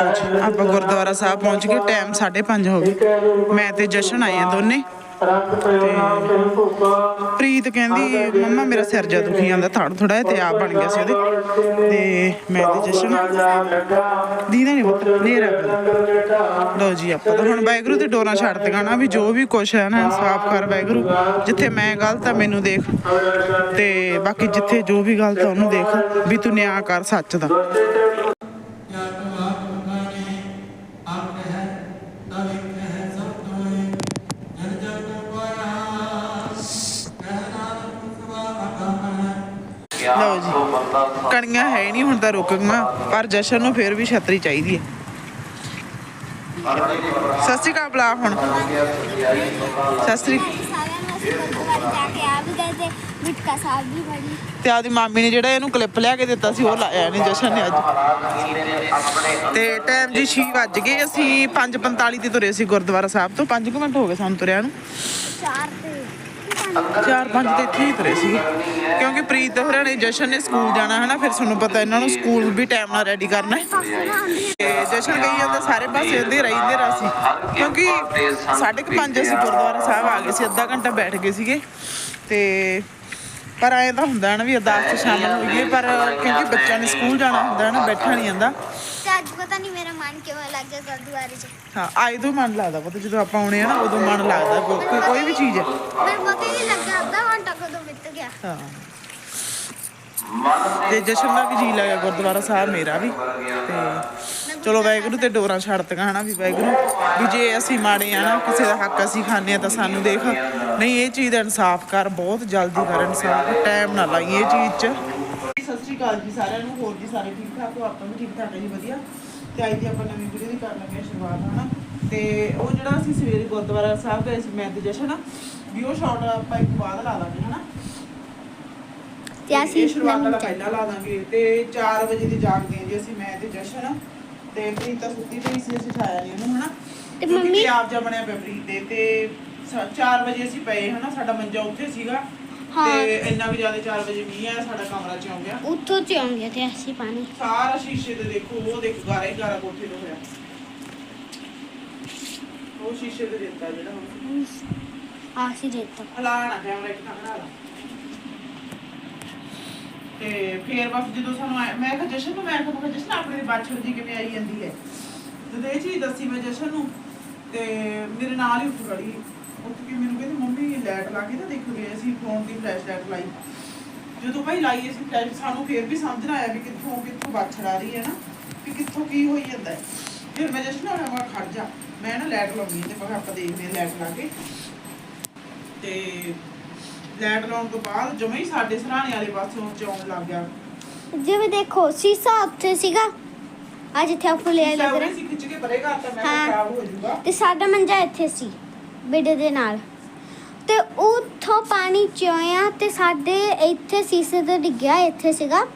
ਆਪਾਂ ਗੁਰਦੁਆਰਾ ਸਾਹਿਬ ਪਹੁੰਚ ਗਏ, ਟਾਈਮ 5:30 ਹੋ ਗਏ। ਮੈਂ ਤੇ ਜਸ਼ਨ ਆਏ ਆ ਦੋਨੇ। ਪ੍ਰੀਤ ਕਹਿੰਦੀ, ਮੰਮਾ, ਮੇਰਾ ਸਿਰ ਜਾ ਦੁਖੀ ਜਾਂਦਾ, ਥੜ ਥੋੜਾ ਤੇ ਆਪ ਬਣ ਗਿਆ ਸੀ ਉਹਦੇ। ਤੇ ਮੈਂ ਤੇ ਜਸ਼ਨ ਦੀਦਾ ਨਹੀਂ ਪੁੱਤ ਨੇਰਾ ਲੋ ਜੀ, ਆਪਾਂ ਤਾਂ ਹੁਣ ਵਾਹਿਗੁਰੂ ਤੇ ਡੋਰਾਂ ਛੱਡ ਦਿੱਤੀਆਂ ਵੀ ਜੋ ਵੀ ਕੁਛ ਹੈ ਨਾ ਸਾਫ਼ ਕਰ ਵਾਹਿਗੁਰੂ। ਜਿੱਥੇ ਮੈਂ ਗਲਤ ਆ, ਮੈਨੂੰ ਦੇਖ। ਤੇ ਬਾਕੀ ਜਿੱਥੇ ਜੋ ਵੀ ਗਲਤ ਆ, ਉਹਨੂੰ ਦੇਖ। ਵੀ ਤੂੰ ਨਿਆਂ ਕਰ ਸੱਚ ਦਾ। ਲਓ ਜੀ। ਕਣੀਆਂ ਹੈ ਨਹੀਂ ਹੁਣ ਤਾਂ ਰੁਕ ਗਈਆਂ। ਪਰ ਜਸ਼ਨ ਨੂੰ ਫਿਰ ਵੀ ਛਤਰੀ ਚਾਹੀਦੀ ਹੈ। ਸਤਿ ਸ਼੍ਰੀ ਅਕਾਲ ਬੁਲਾ ਹੁਣ। ਸਤਿ ਸ਼੍ਰੀ ਨੂੰ ਤੇ ਆਦੀ ਮਾਮੀ ਨੇ ਜਿਹੜਾ ਇਹਨੂੰ ਕਲਿੱਪ ਲਿਆ ਕੇ ਦਿੱਤਾ ਸੀ ਉਹ ਲਾਇਆ ਨਹੀਂ ਜਸ਼ਨ ਨੇ ਅੱਜ। ਤੇ ਟਾਈਮ ਜੀ 6 ਵੱਜ ਗਏ ਅਸੀਂ 5:45 ਤੇ ਤੁਰੇ ਸੀ ਗੁਰਦੁਆਰਾ ਸਾਹਿਬ ਤੋਂ। 5 ਮਿੰਟ ਹੋ ਗਏ ਸਾਨੂੰ ਤੁਰਿਆਂ ਨੂੰ। ਚਾਰ ਤੇ ਚਾਰ ਪੰਜ ਤੇ ਇੱਥੇ ਹੀ ਤੁਰੇ ਸੀ। ਕਿਉਂਕਿ ਪ੍ਰੀਤ ਹੋਰਾਂ ਜਸ਼ਨ ਨੇ ਸਕੂਲ ਜਾਣਾ ਹੈ ਨਾ, ਫਿਰ ਤੁਹਾਨੂੰ ਪਤਾ ਇਹਨਾਂ ਨੂੰ ਸਕੂਲ ਵੀ ਟਾਈਮ ਨਾਲ ਰੈਡੀ ਕਰਨਾ ਹੈ। ਤੇ ਜਸ਼ਨ ਗਈ ਜਾਂਦਾ ਸਾਰੇ ਪਾਸੇ ਇਹਦੇ ਰਹਿੰਦੇ ਰਾ ਸੀ। ਕਿਉਂਕਿ ਸਾਢੇ ਕੁ ਪੰਜ ਅਸੀਂ ਗੁਰਦੁਆਰਾ ਸਾਹਿਬ ਆ ਗਏ ਸੀ, ਅੱਧਾ ਘੰਟਾ ਬੈਠ ਗਏ ਸੀਗੇ। ਤੇ ਪਰ ਐਂ ਤਾਂ ਹੁੰਦਾ ਨਾ ਵੀ ਅਰਦਾਸ 'ਚ ਸ਼ਾਮਲ ਹੋਈਏ, ਪਰ ਕਿਉਂਕਿ ਬੱਚਿਆਂ ਨੇ ਸਕੂਲ ਜਾਣਾ ਹੁੰਦਾ ਨਾ, ਬੈਠਾ ਨਹੀਂ ਜਾਂਦਾ। ਤੇ ਅੱਜ ਪਤਾ ਨਹੀਂ ਮੇਰਾ ਮਨ ਕਿਵੇਂ ਲੱਗ ਗਿਆ ਗੁਰਦੁਆਰੇ 'ਚ। ਹਾਂ ਆਏ ਤੋਂ ਮਨ ਲੱਗਦਾ ਪਤਾ ਜਦੋਂ ਆਪਾਂ ਆਉਣੇ ਆ ਨਾ ਉਦੋਂ ਮਨ ਲੱਗਦਾ ਕੋਈ ਕੋਈ ਵੀ ਚੀਜ਼ ਹੈ। ਮੈਨੂੰ ਪਤਾ ਹੀ ਨਹੀਂ ਲੱਗਿਆ ਅੱਧਾ ਘੰਟਾ ਕਦੋਂ ਬੀਤ ਗਿਆ। ਹਾਂ। ਤੇ ਜਸ਼ਨ ਦਾ ਵੀ ਜੀ ਲੱਗਾ ਗੁਰਦੁਆਰਾ ਸਾਹਿਬ ਮੇਰਾ ਵੀ। ਤੇ ਚਲੋ ਵਾਹਿਗੁਰੂ ਤੇ ਡੋਰਾਂ ਛੱਡਤੀਆਂ ਹਨਾ ਵੀ ਵਾਹਿਗੁਰੂ। ਵੀ ਜੇ ਅਸੀਂ ਮਾੜੇ ਆ ਨਾ ਕਿਸੇ ਦਾ ਹੱਕ ਅਸੀਂ ਖਾਂਦੇ ਆ ਤਾਂ ਸਾਨੂੰ ਦੇਖ। ਨਹੀਂ ਇਹ ਚੀਜ਼ ਦਾ ਇਨਸਾਫ ਕਰ ਬਹੁਤ ਜਲਦੀ ਕਰ ਇਨਸਾਫ। ਟਾਈਮ ਨਾ ਲਾਈ ਇਹ ਚੀਜ਼ 'ਚ। ਸਤਿ ਸ਼੍ਰੀ ਅਕਾਲ ਜੀ ਸਾਰਿਆਂ ਨੂੰ ਹੋਰ ਜੀ ਸਾਰੇ ਠੀਕ ਠਾਕ ਹੋ? ਆਪਾਂ ਵੀ ਠੀਕ ਠਾਕ ਹੈ ਜੀ ਵਧੀਆ। ਤੇ ਅੱਜ ਦੀ ਆਪਾਂ ਨਵੀਂ ਵੀਡੀਓ ਦੀ ਕਰਨ ਲੱਗੇ ਸ਼ੁਰੂਆਤ ਹਨਾ? ਤੇ ਉਹ ਜਿਹੜਾ ਅਸੀਂ ਸਵੇਰੇ ਗੁਰਦੁਆਰਾ ਸਾਹਿਬ ਗਏ ਸੀ ਮੈਂ ਤੇ ਜਸ਼ਨ ਵੀ ਉਹ ਸ਼ਾਟ ਆਪਾਂ ਇੱਕ ਬਾਅਦ ਲਾ ਲਾਂਗੇ ਹਨਾ? ਤੇ ਅਸੀਂ ਸ਼ੁਰੂਆਤ ਵਾਲਾ ਪਹਿਲਾਂ ਲਾ ਦਾਂਗੇ ਤੇ 4 ਵਜੇ ਦੀ ਜਾਗਦੇ ਹਾਂ ਜੀ ਅਸੀਂ ਮੈਂ ਤੇ ਜਸ਼ਨ ਤੇ ਪ੍ਰੀਤਾ ਸੁੱਤੀ ਪਈ ਸੀ ਅਸੀਂ ਉਠਾਇਆ ਨਹੀਂ ਉਹਨੂੰ ਹਨਾ? ਤੇ ਮੰਮੀ- ਪਿਆਬ ਜਿਹਾ ਬਣਿਆ ਪਿਆ ਪ੍ਰੀਤ ਦੇ ਤੇ 4 ਵਜੇ ਅਸੀਂ ਪਏ ਹਨਾ? ਸਾਡਾ ਮੰਜਾ ਉੱਥੇ ਸੀਗਾ। ਤੇ ਇੰਨਾ ਵੀ ਜ਼ਿਆਦਾ 4 ਵਜੇ ਮੀਂਹ ਆਇਆ ਸਾਡਾ ਕਮਰਾ ਚ ਆਉਂ ਗਿਆ ਉੱਥੋਂ ਚ ਆਉਂਗੇ ਤੇ ਅਸੀਂ ਪਾਣੀ। ਸਾਰਾ ਸ਼ੀਸ਼ੇ ਤੇ ਦੇਖੋ ਉਹ ਦੇਖ ਗਾਰਾ ਹੀ ਗਾਰਾ ਕੋਠੇ ਤੋਂ ਹੋਇਆ। ਉਹ ਸ਼ੀਸ਼ੇ ਤੇ ਦਿੱਤਾ ਜਿਹੜਾ ਹੁਣ। ਆਸੀ ਰੇਤਾ ਹਲਾਣਾ ਕੈਮਰਾ ਇੱਕ ਤਾਂ ਹਲਾ ਲਾ। ਤੇ ਫੇਰ ਬਸ ਜਦੋਂ ਸਾਨੂੰ ਮੈਂ ਕਿਹਾ ਜਸ਼ਨ ਨੂੰ ਮੈਂ ਕਿਹਾ ਮੈਂ ਕਿਹਾ ਜਸ਼ਨ ਆਪਣੇ ਬਾਛੜ ਕਿਵੇਂ ਆਈ ਜਾਂਦੀ ਹੈ? ਜਦੋਂ ਇਹ ਚੀਜ਼ ਦੱਸੀ ਮੈਂ ਜਸ਼ਨ ਨੂੰ ਤੇ ਮੇਰੇ ਨਾਲ ਹੀ ਉੱਠ ਖੜੀ ਉੱਠ ਕੇ ਮੈਨੂੰ ਕਹਿੰਦੀ ਮੰਮੀ ਲਾਈਟ ਲਾ ਕੇ ਤਾਂ ਦੇਖੋ ਗਏ ਅਸੀਂ ਫੋਨ ਦੀ ਫਲੈਸ਼ ਲਾਈਟ ਲਾਈ। ਜਦੋਂ ਭਾਈ ਲਾਈ ਅਸੀਂ ਫਲੈਸ਼ ਸਾਨੂੰ ਫੇਰ ਵੀ ਸਮਝ ਨਾ ਆਇਆ ਵੀ ਕਿੱਥੋਂ ਕਿੱਥੋਂ ਬਾਛੜ ਆ ਰਹੀ ਹੈ ਨਾ ਵੀ ਕਿੱਥੋਂ ਕੀ ਹੋਈ ਜਾਂਦਾ ਹੈ। ਫਿਰ ਮੈਂ ਜਸ਼ਨ ਨੂੰ ਮੈਂ ਖੜ ਜਾ। ਮੈਂ ਨਾ ਲਾਈਟ ਲਾਉਣੀ ਤੇ ਮੈਂ ਆਪਾਂ ਦੇਖਦੇ ਹਾਂ ਲਾਈਟ ਲਾ ਕੇ। ਤੇ ਲਾਈਟ ਲਾਉਣ ਤੋਂ ਬਾਅਦ ਜਮੇ ਹੀ ਸਾਡੇ ਸਰਾਣੇ ਵਾਲੇ ਪਾਸੋਂ ਚੌਣ ਲੱਗ ਗਿਆ। ਜਿਵੇਂ ਦੇਖੋ ਸੀਸਾ ਉੱਥੇ ਸੀਗਾ। ਅੱਜ ਜਿੱਥੇ ਆਪਾਂ ਲੈ ਸ਼ੀਸ਼ਾ ਲੱਗ ਰਿਹਾ। ਸੀ ਖਿੱਚ ਕੇ ਪਰੇਗਾ ਤਾਂ ਮੈਂ ਕਿਹਾ ਹਾਂ। ਖਰਾਬ ਹੋ ਜਾਊਗਾ। ਤੇ ਸਾਡਾ ਮੰਜਾ ਇੱਥੇ ਸੀ। ਬੇਡੇ ਦੇ ਨਾਲ। ਤੇ ਉੱਥੋਂ ਪਾਣੀ ਚੋਇਆ ਤੇ ਸਾਡੇ ਇੱਥੇ ਸੀਸੇ ਤੇ ਡਿੱਗਿਆ ਇੱਥੇ ਸੀਗਾ।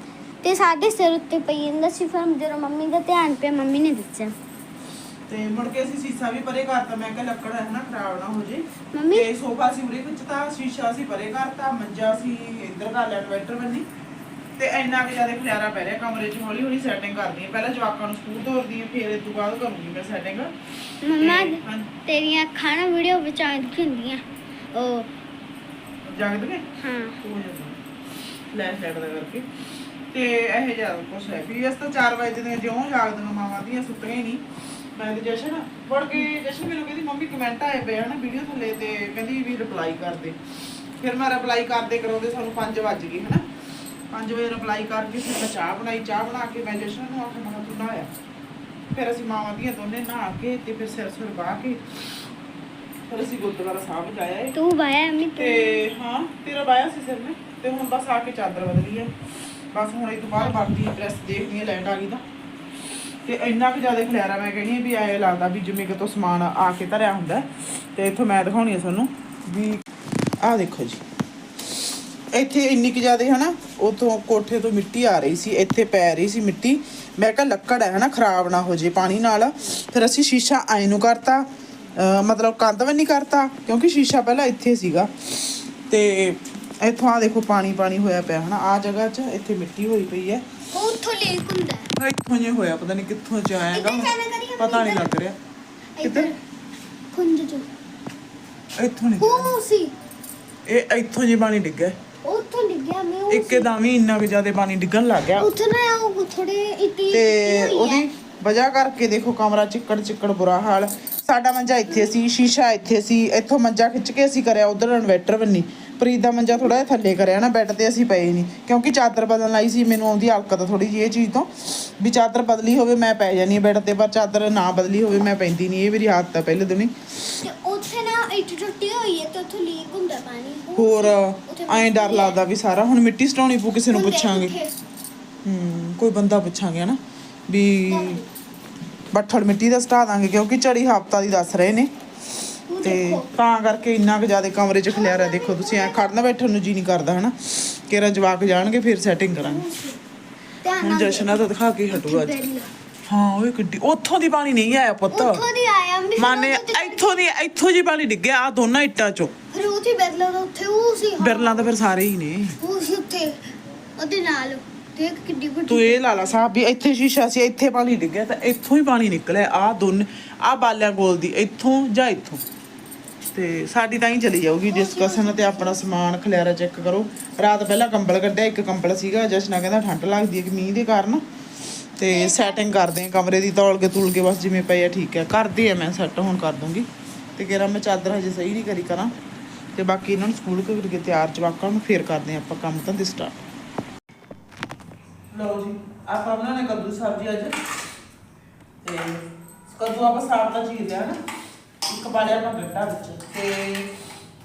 ਤੇ ਸਾਡੇ ਸਿਰ ਉੱਤੇ ਪਈ ਜਾਂਦਾ ਸੀ ਫਿਰ ਜਦੋਂ ਮੰਮੀ ਦਾ ਧਿਆਨ ਪਿਆ ਮੰਮੀ ਨੇ ਦੱਸਿਆ। ਤੇ ਮੁੜ ਕੇ ਅਸੀਂ ਸੀਸਾ ਵੀ ਪਰੇ ਕਰਤਾ। ਮੈਂ ਕਿਹਾ ਲੱਕੜ ਹੈ ਨਾ ਖਰਾਬ ਨਾ ਹੋ ਜੇ। ਮੰਮੀ? ਤੇ ਸੋਫਾ ਸੀ ਉਰੇ ਖਿੱਚਤਾ ਸ਼ੀਸ਼ਾ ਸੀ ਪਰੇ ਕਰਤਾ। ਮੰਜਾ ਸੀ ਇੱਧਰ ਕਰ ਲਿਆ ਇਨਵਰਟਰ ਬੰਨੀ ਤੇ ਇੰਨਾ ਕਿ ਜ਼ਿਆਦਾ ਖਿਲਾਰਾ ਪੈ ਰਿਹਾ ਕਮਰੇ 'ਚ ਹੌਲੀ ਹੌਲੀ ਸੈਟਿੰਗ ਕਰਦੀ ਹਾਂ। ਪਹਿਲਾਂ ਜਵਾਕਾਂ ਨੂੰ ਸਕੂਲ ਤੋਰਦੀ ਹਾਂ ਫਿਰ ਤੋਂ ਬਾਅਦ ਕਰੂੰਗੀ ਮੈਂ ਸੈਟਿੰਗ ਮੰਮਾ ਤੇਰੀਆਂ ਅੱਖਾਂ ਨਾ ਵੀਡੀਓ ਵਿੱਚ ਆਂ ਦਿਖਦੀਆਂ ਉਹ ਜਾਗਦ ਹਾਂ। ਹੋ ਜਾਂਦਾ ਦਾ ਕਰਕੇ। ਤੇ ਇਹ ਜ਼ਿਆਦਾ ਕੁਛ ਹੈ ਵੀ ਇਸ ਤੋਂ 4 ਵਜੇ ਦੀਆਂ ਜਿਉਂ ਜਾਗਦੀਆਂ ਮਾਵਾਂ ਦੀਆਂ ਸੁੱਤੀਆਂ ਹੀ ਨਹੀਂ। ਮੈਂ ਤੇ ਜਸ਼ਨ ਵੜ ਕੇ ਜਸ਼ਨ ਮੈਨੂੰ ਕਹਿੰਦੀ ਮੰਮੀ ਕਮੈਂਟ ਆਏ ਪਏ ਹਨ ਵੀਡੀਓ ਥੱਲੇ ਤੇ ਕਹਿੰਦੀ ਵੀ ਰਿਪਲਾਈ ਕਰ ਦੇ। ਫਿਰ ਮੈਂ ਰਿਪਲਾਈ ਕਰਦੇ ਕਰਾਉਂਦੇ ਸਾਨੂੰ 5 ਵੱਜ ਗਏ ਹਨਾ? 5 ਵਜੇ ਰਿਪਲਾਈ ਕਰਕੇ ਫਿਰ ਮੈਂ ਚਾਹ ਬਣਾਈ। ਚਾਹ ਬਣਾ ਕੇ ਮੈਂ ਜਸ਼ਨ ਨੂੰ ਆਖਿਆ ਮੈਂ ਤੂੰ ਨਹਾਇਆ ਫਿਰ ਅਸੀਂ ਮਾਵਾਂ ਦੀਆਂ ਦੋਨੇ ਨਹਾ ਕੇ ਤੇ ਫਿਰ ਸਿਰ ਸੁਰ ਬਾਹ ਕੇ ਫਿਰ ਅਸੀਂ ਗੁਰਦੁਆਰਾ ਸਾਹਿਬ ਜਾਇਆ ਤੂੰ ਬਾਇਆ ਮੰਮੀ ਤੇ? ਹਾਂ ਤੇਰਾ ਬਾਇਆ ਸੀ ਸਿਰ ਨੇ ਤੇ ਹੁਣ ਬਸ ਆ ਕੇ ਚਾਦਰ ਬਦਲੀ ਹੈ ਬਸ ਹੁਣ ਇਹ ਤੋਂ ਬਾਅਦ ਬਾਕੀ ਡਰੈਸ ਦੇਖਣੀ ਹੈ ਲੈਟ ਆ ਗਈ ਤਾਂ ਤੇ ਇੰਨਾ ਕੁ ਜ਼ਿਆਦਾ ਖਲਿਆਰਾ ਮੈਂ ਕਹਿੰਦੀ ਵੀ ਐ ਲੱਗਦਾ ਵੀ ਜਿਵੇਂ ਕਿ ਤੋਂ ਸਮਾਨ ਆ ਕੇ ਧਰਿਆ ਹੁੰਦਾ। ਤੇ ਇੱਥੋਂ ਮੈਂ ਦਿਖਾਉਣੀ ਹੈ ਤੁਹਾਨੂੰ ਵੀ ਆਹ ਦੇਖੋ ਜੀ। ਇੱਥੇ ਇੰਨੀ ਕੁ ਜ਼ਿਆਦਾ ਹਨਾ ਉਥੋਂ ਕੋਠੇ ਤੋਂ ਮਿੱਟੀ ਆ ਰਹੀ ਸੀ ਇੱਥੇ ਪੈ ਰਹੀ ਸੀ ਮਿੱਟੀ। ਮੈਂ ਕਿਹਾ ਲੱਕੜ ਹੈ ਹਨਾ ਖਰਾਬ ਨਾ ਹੋ ਜੇ ਪਾਣੀ ਨਾਲ। ਫਿਰ ਅਸੀਂ ਸ਼ੀਸ਼ਾ ਐ ਨੂੰ ਕਰਤਾ ਮਤਲਬ ਕੰਧ ਵੀ ਨਹੀਂ ਕਰਤਾ ਕਿਉਂਕਿ ਸ਼ੀਸ਼ਾ ਪਹਿਲਾਂ ਇੱਥੇ ਸੀਗਾ। ਤੇ ਇੱਥੋਂ ਆ ਦੇਖੋ ਪਾਣੀ ਪਾਣੀ ਹੋਇਆ ਪਿਆ ਹਨਾ ਆ ਜਗ੍ਹਾ 'ਚ ਇੱਥੇ ਮਿੱਟੀ ਹੋਈ ਪਈ ਹੈ। ਉੱਥੋਂ ਲੀਕ ਹੁੰਦਾ। ਇੱਥੋਂ ਜੇ ਹੋਇਆ ਪਤਾ ਨਹੀਂ ਕਿੱਥੋਂ ਚ ਕਰੀਏ, ਪਤਾ ਨਹੀਂ ਲੱਗ ਰਿਹਾ। ਕਿੱਧਰ? ਖੁੰਝ ਚ ਇੱਥੋਂ ਨਹੀਂ ਉਹ ਸੀ। ਇਹ ਇੱਥੋਂ ਜੇ ਪਾਣੀ ਡਿੱਗਾ ਮੈਂ ਉਹ ਇੱਕਦਮ ਹੀ ਇੰਨਾ ਕੁ ਜ਼ਿਆਦਾ ਪਾਣੀ ਡਿੱਗਣ ਲੱਗ ਗਿਆ। ਉੱਥੇ ਨਾ ਉਹ ਥੋੜੇ ਇਤੀ ਤੇ ਉਹਦੀ ਵਜ੍ਹਾ ਕਰਕੇ ਦੇਖੋ ਕਮਰਾ ਚਿੱਕੜ ਚਿੱਕੜ ਬੁਰਾ ਹਾਲ। ਸਾਡਾ ਮੰਜਾ ਇੱਥੇ ਸੀ ਸ਼ੀਸ਼ਾ ਇੱਥੇ ਸੀ ਇੱਥੋਂ ਮੰਜਾ ਖਿੱਚ ਕੇ ਅਸੀਂ ਕਰਿਆ ਉਧਰ ਇਨਵਰਟਰ ਬੰਨੀ। ਪ੍ਰੀਤ ਦਾ ਮੰਜਾ ਥੋੜਾ ਜਿਹਾ ਥੱਲੇ ਕਰਿਆ ਨਾ ਬੈੱਡ ਤੇ ਅਸੀਂ ਪਏ ਨਹੀਂ। ਕਿਉਂਕਿ ਚਾਦਰ ਬਦਲਣ ਲਈ ਸੀ ਮੈਨੂੰ ਆਉਂਦੀ ਹਲਕਤ ਥੋੜੀ ਜਿਹੀ ਇਹ ਚੀਜ਼ ਤੋਂ ਵੀ ਚਾਦਰ ਬਦਲੀ ਹੋਵੇ ਮੈਂ ਪੈ ਜਾਨੀ ਬੈੱਡ ਤੇ ਪਰ ਚਾਦਰ ਨਾ ਬਦਲੀ ਹੋਵੇ ਮੈਂ ਪੈਂਦੀ ਨਹੀਂ। ਇਹ ਮੇਰੀ ਆਦਤ ਹੈ ਪਹਿਲੇ ਦਿਨ ਹੀ। ਇੱਟ ਟੁੱਟੀ ਹੋਈ ਹੈ ਤੇ ਉੱਥੋਂ ਲੀਕ ਹੁੰਦਾ ਪਾਣੀ। ਉਹ ਹੋਰ ਉੱਥੇ ਐਂ ਡਰ ਲੱਗਦਾ ਵੀ ਸਾਰਾ ਹੁਣ ਮਿੱਟੀ ਸਟਾਉਣੀ ਪਊ ਕਿਸੇ ਨੂੰ ਹੁੰਦੇ ਪੁੱਛਾਂਗੇ। ਉੱਥੇ। ਹੂੰ ਕੋਈ ਬੰਦਾ ਪੁੱਛਾਂਗੇ ਹਨਾ ਵੀ ਬੱਠਲ ਮਿੱਟੀ ਦਾ ਸਟਾ ਦਾਂਗੇ ਕਿਉਂਕਿ ਝੜੀ ਹਫਤਾ ਦੀ ਦੱਸ ਰਹੇ ਨੇ। ਤੇ ਤਾਂ ਕਰਕੇ ਇੰਨਾ ਕੁ ਜ਼ਿਆਦਾ ਕਮਰੇ 'ਚ ਖਲਿਆਰਾ ਦੇਖੋ ਤੁਸੀਂ ਐ ਖੜਨਾ ਬੈਠਣ ਨੂੰ ਜੀ ਨਹੀਂ ਕਰਦਾ ਹਨਾ। ਕਿਹੜਾ ਜਵਾਕ ਜਾਣਗੇ ਫਿਰ ਸੈਟਿੰਗ ਕਰਾਂਗੇ। ਹੁਣ ਜਸ਼ਨਾ ਤਾਂ ਦਿਖਾ ਕੇ ਹਟੂਗਾ ਅੱਜ। ਹਾਂ ਓਏ ਗੱਡੀ ਉੱਥੋਂ ਦੀ ਪਾਣੀ ਨਹੀਂ ਆਇਆ ਪੁੱਤ। ਉੱਥੋਂ ਦੀ ਆਇਆ ਮੈਂ ਮਾਨੇ ਇੱਥੋਂ ਦੀ ਇੱਥੋਂ ਜੀ ਪਾਣੀ ਡਿੱਗਿਆ ਆ ਦੋਨਾਂ ਇੱਟਾਂ 'ਚੋਂ। ਫਿਰ ਉੱਥੇ ਬੈਠ ਲਓ ਉੱਥੇ ਉਹ ਸੀ ਬਿਰਲਾਂ ਤਾਂ ਫਿਰ ਸਾਰੇ ਹੀ ਨੇ। ਉਹ ਸੀ ਉੱਥੇ ਉਹਦੇ ਨਾਲ। ਦੇਖ ਕਿੱਡੀ ਵੱਡੀ ਤੂੰ ਇਹ ਲਾ ਲਾ ਸਾਹਿਬ ਵੀ ਇੱਥੇ ਸ਼ੀਸ਼ਾ ਸੀ ਇੱਥੇ ਪਾਣੀ ਡਿੱਗਿਆ ਤਾਂ ਇੱਥੋਂ ਹੀ ਪਾਣੀ ਨਿਕਲਿਆ ਆ ਦੋਨੇ ਆ ਬਾਲਿਆਂ ਕੋਲ ਦੀ ਇੱਥੋਂ ਜਾਂ ਇੱਥੋਂ। ਤੇ ਸਾਡੀ ਤਾਂ ਹੀ ਚਲੀ ਜਾਊਗੀ ਡਿਸਕਸ਼ਨ ਤੇ ਆਪਣਾ ਸਮਾਨ ਖਲਿਆਰਾ ਚੈੱਕ ਕਰੋ। ਰਾਤ ਪਹਿਲਾਂ ਕੰਬਲ ਕੱਢਿਆ ਇੱਕ ਕੰਬਲ ਸੀਗਾ ਜਸ਼ਨਾ ਕਹਿੰਦਾ ਠੰਡ ਲੱਗਦੀ ਹੈ ਕਿ ਮੀਂਹ ਦੇ ਕਾਰਨ। ਤੇ ਸੈਟਿੰਗ ਕਰਦੇ ਆ ਕਮਰੇ ਦੀ ਤੌਲ ਕੇ ਤੁਲ ਕੇ ਬਸ ਜਿਵੇਂ ਪਈ ਆ ਠੀਕ ਹੈ। ਕਰਦੀ ਆ ਮੈਂ ਸੈੱਟ ਹੁਣ ਕਰ ਦੂੰਗੀ। ਤੇ ਕਿਹੜਾ ਮੈਂ ਚਾਦਰ ਹਜੇ ਸਹੀ ਨਹੀਂ ਕਰੀ ਕਰਾਂ। ਤੇ ਬਾਕੀ ਇਹਨਾਂ ਨੂੰ ਸਕੂਲ ਕਰ ਕੇ ਤਿਆਰ ਜਵਾਕਾਂ ਨੂੰ ਫੇਰ ਕਰਦੇ ਆ ਆਪਾਂ ਕੰਮ ਤਾਂ ਦੇ ਸਟਾਰਟ ਲਓ ਜੀ ਆਪਾਂ ਬਣਾਉਣੇ ਕੱਦੂ ਸਬਜ਼ੀ ਅੱਜ। ਤੇ ਕੱਦੂ ਆਪਾਂ ਸਾਫ਼ ਦਾ ਚੀਰ ਲਿਆ ਨਾ। ਇੱਕ ਪਾਲਿਆ ਆਪਾਂ ਗੰਡਾ ਵਿੱਚ। ਤੇ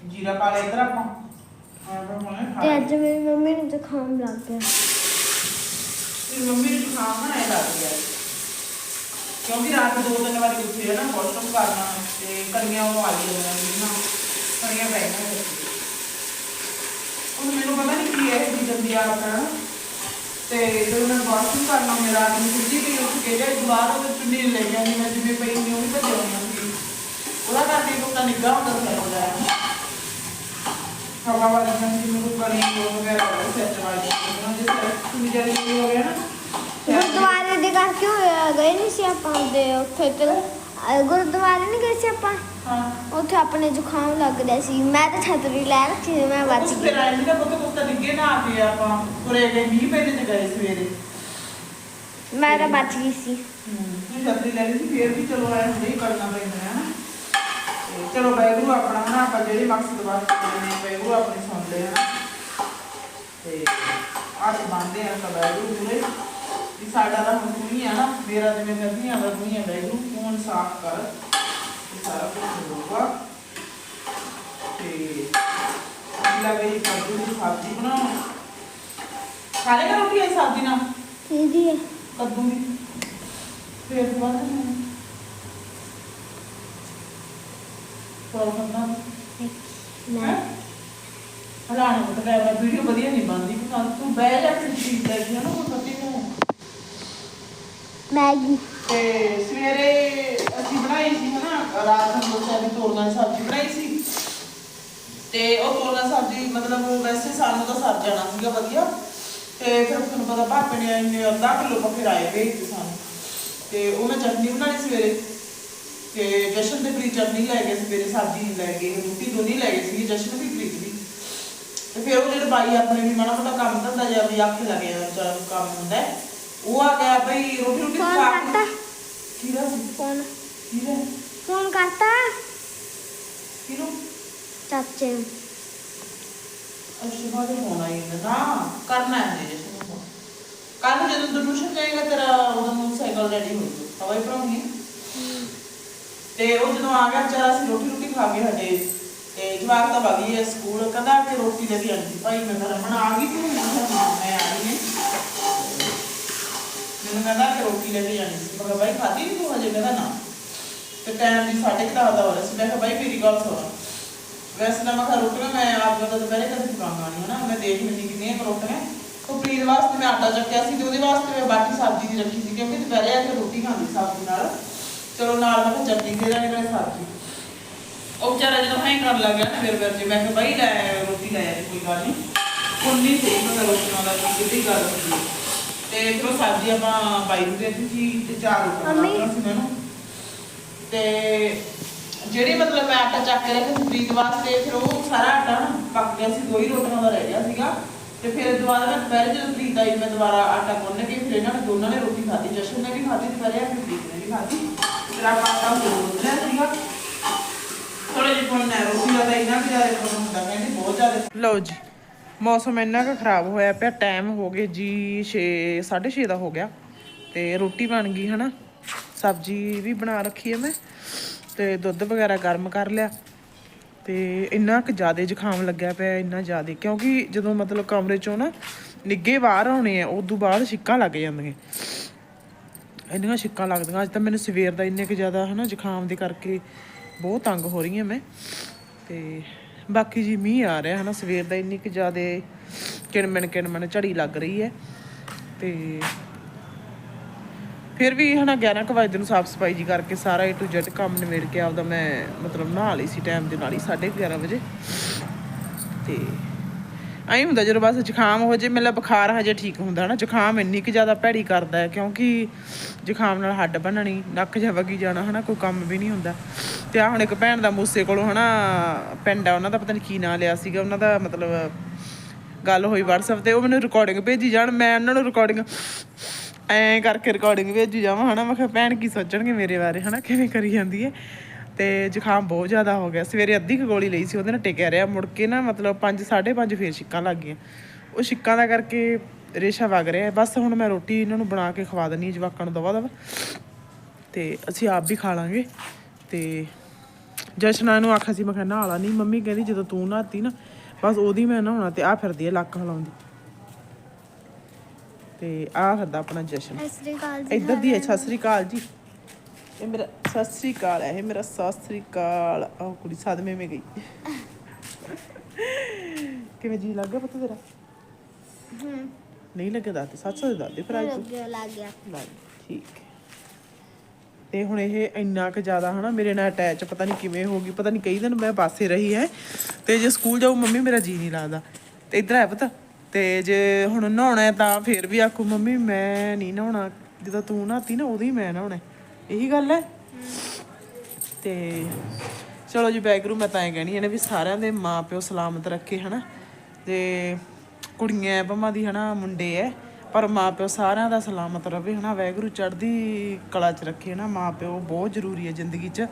ਜੀਰਾ ਪਾ ਲਿਆ ਇਧਰ ਆਪਾਂ। ਤੇ ਲਿਆ। ਅੱਜ ਮੇਰੀ ਮੰਮੀ ਨੂੰ ਜ਼ੁਕਾਮ ਲੱਗ ਗਿਆ। ਤੇ ਮੰਮੀ ਨੂੰ ਜ਼ੁਕਾਮ ਨਾ ਇਹ ਲੱਗ ਗਿਆ ਕਿਉਂਕਿ ਰਾਤ ਦੋ ਤਿੰਨ ਵਾਰੀ ਉੱਠੀ ਨਾ ਵਾਸ਼ਰੂਮ ਕਰਨਾ ਤੇ ਕਣੀਆਂ ਉਹ ਆ ਗਈਆਂ ਨਾ ਕਣੀਆਂ ਪੈ ਗਈਆਂ ਉਹ ਮੈਨੂੰ ਪਤਾ ਨਹੀਂ ਕੀ ਹੈ ਇਹ ਜਲਦੀ ਆ ਕਰਨਾ ਤੇ ਜਦੋਂ ਮੈਂ ਵਾਸ਼ਰੂਮ ਕਰਨਾ ਮੈਂ ਰਾਤ ਨੂੰ ਸਿੱਧੀ ਵੀ ਉੱਠ ਕੇ ਜੇ ਦੁਬਾਰਾ ਉਹ ਚੁੰਨੀ ਲੈ ਜਾਂਦੀ ਮੈਂ ਜਿਵੇਂ ਪਈ ਨਹੀਂ ਉਹ ਵੀ ਭੱਜ ਉਹਦਾ ਕਰਕੇ ਇੱਕ ਤਾਂ ਨਿੱਘਾ ਹੁੰਦਾ ਸੀ ਉਹਦਾ। ਹਵਾ ਵਾਲੀ ਜਾਂਦੀ ਮੈਨੂੰ ਕਣੀ ਵਗੈਰਾ ਉਹ ਸੈੱਟ ਵਾਲੀ ਉਹਨਾਂ ਦੇ ਸੈੱਟ ਚੁੰਨੀ ਜਿਹੜੀ ਹੋ ਗਿਆ ਨਾ ਗੁਰਦੁਆਰੇ ਦੇ ਕਰਕੇ ਹੋਇਆ ਗਏ ਨਹੀਂ ਸੀ ਆਪਾਂ ਦੇ ਉੱਥੇ ਤੇ ਅਹ ਗੁਰਦੁਆਰੇ ਨਹੀਂ ਗਏ ਸੀ ਆਪਾਂ? ਹਾਂ। ਉੱਥੇ ਆਪਣੇ ਜ਼ੁਕਾਮ ਲੱਗ ਰਿਹਾ ਸੀ। ਮੈਂ ਤਾਂ ਛਤਰੀ ਲੈ ਰੱਖੀ ਸੀ ਮੈਂ ਬਚ ਫਿਰ ਗਈ। ਆਏ ਤਾਂ ਪੁੱਤ ਕੁੱਤਾ ਡਿੱਗੇ ਨਾ ਆ ਕੇ ਆਪਾਂ। ਤੁਰੇ ਗਏ ਮੀਂਹ ਪੈਦੇ ਚ ਗਏ ਸਵੇਰੇ। ਮੈਂ ਤਾਂ ਬਚ ਗਈ ਸੀ। ਤੂੰ ਛਤਰੀ ਲੈ ਲਈ ਸੀ ਫੇਰ ਵੀ ਚਲੋ ਆਏ ਹੁੰਦੇ ਹੀ ਕਰਨਾ ਪੈਂਦਾ ਹੈ ਨਾ। ਤੇ ਚਲੋ ਬੈਗਰੂ ਆਪਣਾ ਨਾ ਆਪਾਂ ਜਿਹੜੇ ਮਕਸਦ ਵਾਸਤੇ ਕਰਨੇ ਬੈਗਰੂ ਆਪਣੀ ਸੁਣ ਲਏ ਹਨਾ ਤੇ ਆਹ ਮੰਨਦੇ ਆ ਤਾਂ ਬੈਗਰੂ ਪੂਰੇ ਵੀ ਸਾਡਾ ਤਾਂ ਹੁਣ ਤੂੰ ਹੀ ਆ ਨਾ ਮੇਰਾ ਤੇ ਮੇਰੀਆਂ ਧੀਆਂ ਦਾ ਤੂੰ ਹੀ ਆ ਬੈਗਰੂ ਤੂੰ ਇਨਸਾਫ ਕਰ ਇਹ ਸਾਰਾ ਕੁਝ ਹੋਊਗਾ। ਤੇ ਅੱਜ ਲੱਗੇ ਜੀ ਕੱਦੂ ਦੀ ਸਬਜ਼ੀ ਬਣਾਉਣ। ਲੇਗਾ ਰੋਟੀ ਇਹ ਸਬਜ਼ੀ ਨਾਲ? ਦੀਦੀ ਕੱਦੂ ਦੀ। ਫੇਰ ਦੁਬਾਰਾ ਬਣਾਉਣੀ। ਮੈਂ ਹਲਾਣਾ ਮਤ ਕੈਮਰਾ ਵੀਡੀਓ ਵਧੀਆ ਨਹੀਂ ਬਣਦੀ ਕਿ ਤੂੰ ਬਹਿ ਜਾ ਕੇ ਚੀਜ਼ ਲੈ ਕੇ ਨਾ ਹੁਣ ਸੱਤੀ ਨੂੰ ਮੈਗੀ। ਤੇ ਸਵੇਰੇ ਅਸੀਂ ਬਣਾਈ ਸੀ ਹਨਾ, ਰਾਤ ਨੂੰ ਦੱਸਿਆ ਵੀ ਤੋਰੀਆਂ ਸਬਜ਼ੀ ਬਣਾਈ ਸੀ। ਤੇ ਉਹ ਤੋਰੀਆਂ ਸਬਜ਼ੀ ਮਤਲਬ ਵੈਸੇ ਸਾਨੂੰ ਤਾਂ ਸਰ ਜਾਣਾ ਸੀਗਾ ਵਧੀਆ। ਤੇ ਫਿਰ ਤੁਹਾਨੂੰ ਪਤਾ ਭਾਪੇ ਨੇ ਇੰਨੇ ਅੱਧਾ ਕਿਲੋ ਪੱਕੇ ਭੇਜ ਦਿੱਤੇ ਸਾਨੂੰ। ਤੇ ਉਹ ਮੈਂ ਚਟਨੀ ਬਣਾਈ ਸਵੇਰੇ। ਤੇ ਜਸ਼ਨ ਦੇ ਪ੍ਰੀ ਚਟਨੀ ਲੈ ਗਏ ਸਵੇਰੇ ਸਬਜ਼ੀ ਨਹੀਂ ਲੈ ਗਏ ਰੋਟੀ ਦੋਨੀ ਲੈ ਗਏ ਸੀ ਜਸ਼ਨ ਵੀ ਪ੍ਰੀਤ ਵੀ ਤੇ ਫਿਰ ਉਹ ਜਿਹੜੇ ਬਾਈ ਆਪਣੇ ਵੀ ਮਾੜਾ ਮੋਟਾ ਕੰਮ ਧੰਦਾ ਜਿਹਾ ਵੀ ਆਖੇ ਲੱਗੇ ਨੂੰ ਕੰਮ ਹੁੰਦਾ। ਉਹ ਆ ਗਿਆ ਬਈ ਰੋਟੀ ਰੋਟੀ ਫੋਨ ਖਾ ਕੇ। ਕਿਹਦਾ ਸੀ? ਫੋਨ। ਕਿਹਦਾ? ਫੋਨ ਕਰਤਾ। ਕਿਹਨੂੰ? ਚਾਚੇ ਨੂੰ। ਅਸ਼ੁਭਾ ਦੇ ਹੋਣਾ ਹੀ ਨਾ ਕਰਨਾ ਹੈ ਜੀ ਕੱਲ ਜਦੋਂ ਤੂੰ ਟਿਊਸ਼ਨ ਜਾਏਗਾ ਤੇਰਾ ਉਦੋਂ ਨੂੰ ਸਾਈਕਲ ਰੈਡੀ ਹੋ ਜਾਊ। ਹਵਾਈ ਭਰਾਉਣੀ ਤੇ ਉਹ ਜਦੋਂ ਆ ਗਿਆ ਵਿਚਾਰਾ ਅਸੀਂ ਰੋਟੀ ਰੋਟੀ ਖਾ ਕੇ ਹਟੇ। ਤੇ ਜਵਾਕ ਤਾਂ ਵਗੀ ਹੈ ਸਕੂਲ ਕਹਿੰਦਾ ਕਿ ਰੋਟੀ ਲੈ ਕੇ ਆਣੀ ਭਾਈ ਮੈਂ ਤਾਂ ਰਮਣ ਆ ਗਈ ਤੂੰ? ਮੈਂ ਕਿਹਾ ਹਾਂ, ਮੈਂ ਆ ਗਈ ਮੈਨੂੰ ਕਹਿੰਦਾ ਕਿ ਰੋਟੀ ਲੈ ਕੇ ਜਾਣੀ ਸੀ। ਮੈਂ ਕਿਹਾ ਬਾਈ ਖਾਧੀ ਨਹੀਂ ਤੂੰ ਹਜੇ? ਕਹਿੰਦਾ ਨਾ। ਤੇ ਟਾਈਮ ਵੀ ਸਾਢੇ ਕੁ ਦਾ ਹੋ ਰਿਹਾ ਸੀ। ਮੈਂ ਕਿਹਾ ਬਾਈ ਮੇਰੀ ਗੱਲ ਸੁਣ। ਵੈਸੇ ਤਾਂ ਮੈਂ ਕਿਹਾ ਰੋਟੀਆਂ ਮੈਂ ਆਪ ਜਦੋਂ ਦੁਪਹਿਰੇ ਕਦੇ ਦੁਕਾਨ ਆਣੀ ਨਾ ਮੈਂ ਦੇਖ ਲੈਂਦੀ ਕਿੰਨੀਆਂ ਰੋਟੀਆਂ ਉਹ ਪ੍ਰੀਤ ਵਾਸਤੇ ਮੈਂ ਆਟਾ ਚੱਕਿਆ ਸੀ ਤੇ ਉਹਦੇ ਵਾਸਤੇ ਮੈਂ ਬਾਕੀ ਸਬਜ਼ੀ ਦੀ ਰੱਖੀ ਸੀ ਕਿਉਂਕਿ ਦੁਪਹਿਰੇ ਆ ਕੇ ਰੋਟੀ ਖਾਂਦੀ ਸਬਜ਼ੀ ਨਾਲ। ਚਲੋ ਨਾਲ ਮੈਂ ਕਿਹਾ ਦੇ ਨਾਲੇ ਸਬਜ਼ੀ ਉਹ ਵਿਚਾਰਾ ਜਦੋਂ ਹਾਂ ਕਰਨ ਲੱਗ ਗਿਆ ਨਾ ਮੇਰੇ ਵੀਰ ਜੀ ਮੈਂ ਕਿਹਾ ਬਾਈ ਲੈ ਰੋਟੀ ਲੈ ਆਇਓ ਕੋਈ ਗੱਲ ਨਹੀਂ ਨਹੀਂ ਸਹੀ ਮੈਂ ਰੋਟੀਆਂ ਦਾ ਕਿੱਡੀ ਗੱਲ ਹੁੰਦੀ ਹੈ ਤੇ ਫਿਰ ਉਹ ਸਬਜ਼ੀ ਆਪਾਂ ਪਾਈ ਨੂੰ ਦੇ ਦਿੱਤੀ ਸੀ ਤੇ ਚਾਰ ਰੋਟੀਆਂ ਮੰਮੀ। ਸੀ ਮੈਨੂੰ ਤੇ ਜਿਹੜੀ ਮਤਲਬ ਮੈਂ ਆਟਾ ਚੱਕ ਕੇ ਰੱਖਿਆ ਸੀ ਪ੍ਰੀਤ ਵਾਸਤੇ ਫਿਰ ਉਹ ਸਾਰਾ ਆਟਾ ਨਾ ਪੱਕ ਗਿਆ ਸੀ ਦੋ ਹੀ ਰੋਟੀਆਂ ਦਾ ਰਹਿ ਗਿਆ ਸੀਗਾ। ਤੇ ਫਿਰ ਦੁਬਾਰਾ ਮੈਂ ਦੁਪਹਿਰੇ ਜਦੋਂ ਪ੍ਰੀਤ ਆਈ ਮੈਂ ਦੁਬਾਰਾ ਆਟਾ ਗੁੰਨ ਕੇ ਫਿਰ ਇਹਨਾਂ ਨੇ ਦੋਨਾਂ ਨੇ ਰੋਟੀ ਖਾਧੀ ਜਸ਼ਨ ਨੇ ਵੀ ਖਾਧੀ ਦੁਪਹਿਰੇ ਫਿਰ ਪ੍ਰੀਤ ਨੇ ਵੀ ਖਾਧੀ। ਫਿਰ ਆਪਾਂ ਹੋਰ ਗੁੰਨ ਸੀਗਾ ਥੋੜੇ ਜਿਹੇ ਪੁੰਨ ਹੈ ਰੋਟੀ ਦਾ ਇੰਨਾ ਕਿ ਜ਼ਿਆਦਾ ਕੰਮ ਹੁੰਦਾ ਕਹਿੰਦੀ ਬਹੁਤ ਜ਼ਿਆਦਾ। ਲਓ ਜੀ, ਮੌਸਮ ਇੰਨਾ ਕੁ ਖਰਾਬ ਹੋਇਆ ਪਿਆ ਟਾਈਮ ਹੋ ਗਏ ਜੀ 6 6:30 ਦਾ ਹੋ ਗਿਆ, ਤੇ ਰੋਟੀ ਬਣ ਗਈ, ਹਨਾ? ਸਬਜ਼ੀ ਵੀ ਬਣਾ ਰੱਖੀ ਹੈ ਮੈਂ, ਤੇ ਦੁੱਧ ਵਗੈਰਾ ਗਰਮ ਕਰ ਲਿਆ, ਤੇ ਇੰਨਾ ਕੁ ਜ਼ਿਆਦਾ ਜ਼ੁਕਾਮ ਲੱਗਿਆ ਪਿਆ, ਇੰਨਾ ਜ਼ਿਆਦਾ, ਕਿਉਂਕਿ ਜਦੋਂ ਮਤਲਬ ਕਮਰੇ ਚੋਂ ਨਾ ਨਿੱਗੇ ਬਾਹਰ ਆਉਣੇ ਆ, ਉਦੋਂ ਬਾਅਦ ਛਿੱਕਾਂ ਲੱਗ ਜਾਂਦੀਆਂ। ਇੰਨੀਆਂ ਛਿੱਕਾਂ ਲੱਗਦੀਆਂ, ਅੱਜ ਤਾਂ ਮੈਨੂੰ ਸਵੇਰ ਦਾ ਇੰਨੇ ਕੁ ਜ਼ਿਆਦਾ ਹਨਾ ਜ਼ੁਕਾਮ ਦੇ ਕਰਕੇ ਬਹੁਤ ਤੰਗ ਹੋ ਰਹੀ ਹਾਂ ਮੈਂ। ਤੇ ਬਾਕੀ ਜੀ ਮੀਂਹ ਆ ਰਿਹਾ ਹਨਾ, ਸਵੇਰ ਦਾ ਇੰਨੀ ਕੁ ਜ਼ਿਆਦਾ ਕਿਣਮਣ ਕਿਣਮਣ ਝੜੀ ਲੱਗ ਰਹੀ ਹੈ। ਤੇ ਫਿਰ ਵੀ ਹਨਾ 11 ਕੁ ਵਜੇ ਨੂੰ ਸਾਫ਼ ਸਫ਼ਾਈ ਜੀ ਕਰਕੇ ਸਾਰਾ ਏ ਟੂ ਜ਼ੈਡ ਕੰਮ ਨਿਬੇੜ ਕੇ ਆਪਦਾ ਮੈਂ ਮਤਲਬ ਨਹਾ ਲਈ ਸੀ, ਟਾਈਮ ਦੇ ਨਾਲ ਹੀ 11:30 ਵਜੇ। ਤੇ ਐਂ ਹੁੰਦਾ ਜਦੋਂ ਬਸ ਜ਼ੁਕਾਮ ਹੋ ਜੇ ਮਤਲਬ ਬੁਖਾਰ ਹਜੇ ਠੀਕ ਹੁੰਦਾ ਨਾ, ਜ਼ੁਕਾਮ ਇੰਨੀ ਕਿ ਜ਼ਿਆਦਾ ਭੈੜੀ ਕਰਦਾ ਹੈ, ਕਿਉਂਕਿ ਜ਼ੁਕਾਮ ਨਾਲ ਹੱਡ ਬਣਨੀ ਨੱਕ ਜਾ ਵਗੀ ਜਾਣਾ, ਹਨਾ, ਕੋਈ ਕੰਮ ਵੀ ਨਹੀਂ ਹੁੰਦਾ। ਤੇ ਆ ਹੁਣ ਇੱਕ ਭੈਣ ਦਾ ਮੂਸੇ ਕੋਲੋਂ, ਹਨਾ, ਪਿੰਡ ਆ, ਉਹਨਾਂ ਦਾ ਪਤਾ ਨਹੀਂ ਕੀ ਨਾਂ ਲਿਆ ਸੀਗਾ, ਉਹਨਾਂ ਦਾ ਮਤਲਬ ਗੱਲ ਹੋਈ WhatsApp ਤੇ, ਉਹ ਮੈਨੂੰ ਰਿਕਾਰਡਿੰਗ ਭੇਜੀ ਜਾਣ, ਮੈਂ ਉਹਨਾਂ ਨੂੰ ਰਿਕਾਰਡਿੰਗ ਐਂ ਕਰਕੇ ਰਿਕਾਰਡਿੰਗ ਭੇਜੀ ਜਾਵਾਂ, ਹਨਾ, ਮੈਂ ਕਿਹਾ, ਭੈਣ ਕੀ ਸੋਚਣਗੇ ਮੇਰੇ ਬਾਰੇ, ਹਨਾ, ਕਿਵੇਂ ਕਰੀ ਜਾਂਦੀ ਹੈ। ਤੇ ਜ਼ੁਕਾਮ ਬਹੁਤ ਜ਼ਿਆਦਾ ਹੋ ਗਿਆ। ਸਵੇਰੇ ਅੱਧੀ ਕੁ ਗੋਲੀ ਲਈ ਸੀ ਉਹਦੇ ਨਾਲ ਟਿਕਿਆ ਰਿਹਾ। ਮੁੜ ਕੇ ਨਾ ਮਤਲਬ 5 5:30 ਫੇਰ ਛਿੱਕਾਂ ਲੱਗ ਗਈਆਂ। ਉਹ ਛਿੱਕਾਂ ਦਾ ਕਰਕੇ ਰੇਸ਼ਾ ਵਗ ਰਿਹਾ। ਬਸ ਹੁਣ ਮੈਂ ਰੋਟੀ ਇਹਨਾਂ ਨੂੰ ਬਣਾ ਕੇ ਖਵਾ ਦਨੀ ਜਵਾਕਾਂ ਨੂੰ ਦਵਾ ਦਵਾ ਤੇ ਅਸੀਂ ਆਪ ਵੀ ਖਾ ਲਾਂਗੇ। ਤੇ ਜਸ਼ਨਾ ਨੂੰ ਆਖਿਆ ਸੀ ਮੈਂ ਕਿਹਾ ਨਹਾਲਾ ਨਹੀਂ ਮੰਮੀ ਕਹਿੰਦੀ ਜਦੋਂ ਤੂੰ ਨਹਾਤੀ ਨਾ ਬਸ ਉਹਦੀ ਮੈਂ ਨਹਾਉਣਾ ਤੇ ਆ ਫਿਰਦੀ ਹੈ ਲੱਕ ਹਿਲਾਉਂਦੀ ਤੇ ਆ ਫਿਰਦਾ ਆਪਣਾ ਜਸ਼ਨ। ਇੱਧਰ ਦੀ ਹੈ ਸਤਿ ਸ੍ਰੀ ਅਕਾਲ ਜੀ। ਇਹ ਮੇਰਾ ਸਤਿ ਸ੍ਰੀ ਅਕਾਲ ਹੈ ਇਹ ਮੇਰਾ ਸਤਿ ਸ੍ਰੀ ਅਕਾਲ ਆਹ ਕੁੜੀ ਸਦਮੇ ਮੇ ਗਈ। ਕਿਵੇਂ ਜੀ ਲੱਗ ਗਿਆ ਪੁੱਤ ਤੇਰਾ? ਹੂੰ। ਨਹੀਂ ਲੱਗਾ ਦਾਤੇ ਸੱਚ ਸੱਚ ਦਾਤੇ ਫਿਰ ਅੱਜ? ਲੱਗ ਗਿਆ ਲੱਗ ਗਿਆ ਠੀਕ ਹੈ। ਤੇ ਹੁਣ ਇਹ ਇੰਨਾ ਕੁ ਜ਼ਿਆਦਾ ਹਨਾ ਮੇਰੇ ਨਾਲ ਅਟੈਚ ਪਤਾ ਨਹੀਂ ਕਿਵੇਂ ਹੋ ਗਈ ਪਤਾ ਨਹੀਂ ਕਈ ਦਿਨ ਮੈਂ ਪਾਸੇ ਰਹੀ ਹੈ। ਤੇ ਜੇ ਸਕੂਲ ਜਾਊ ਮੰਮੀ ਮੇਰਾ ਜੀ ਨਹੀਂ ਲੱਗਦਾ। ਤੇ ਇਧਰ ਹੈ ਪਤਾ ਤੇ ਜੇ ਹੁਣ ਨਹਾਉਣਾ ਤਾਂ ਫੇਰ ਵੀ ਆਖੂ ਮੰਮੀ ਮੈਂ ਨਹੀਂ ਨਹਾਉਣਾ। ਜਦੋਂ ਤੂੰ ਨਹਾਤੀ ਨਾ ਉਦੋਂ ਹੀ ਮੈਂ ਨਹਾਉਣਾ। ਇਹੀ ਗੱਲ ਹੈ। ਤੇ ਚਲੋ ਜੀ ਬੈਗਰੂ ਮੈਂ ਤਾਂ ਇਹ ਕਹਿਣੀ ਇਹਨੇ ਵੀ ਸਾਰਿਆਂ ਦੇ ਮਾਪਿਓ ਸਲਾਮਤ ਰੱਖੇ, ਹਨਾ। ਤੇ ਕੁੜੀਆਂ ਭਮਾ ਦੀ, ਹਨਾ, ਮੁੰਡੇ ਐ। ਪਰ ਮਾਪਿਓ ਸਾਰਿਆਂ ਦਾ ਸਲਾਮਤ ਰਵੇ, ਹਨਾ। ਵੈਗਰੂ ਚੜ੍ਹਦੀ ਕਲਾ 'ਚ ਰੱਖੇ, ਹਨਾ। ਮਾਪਿਓ ਬਹੁਤ ਜ਼ਰੂਰੀ ਹੈ ਜ਼ਿੰਦਗੀ 'ਚ।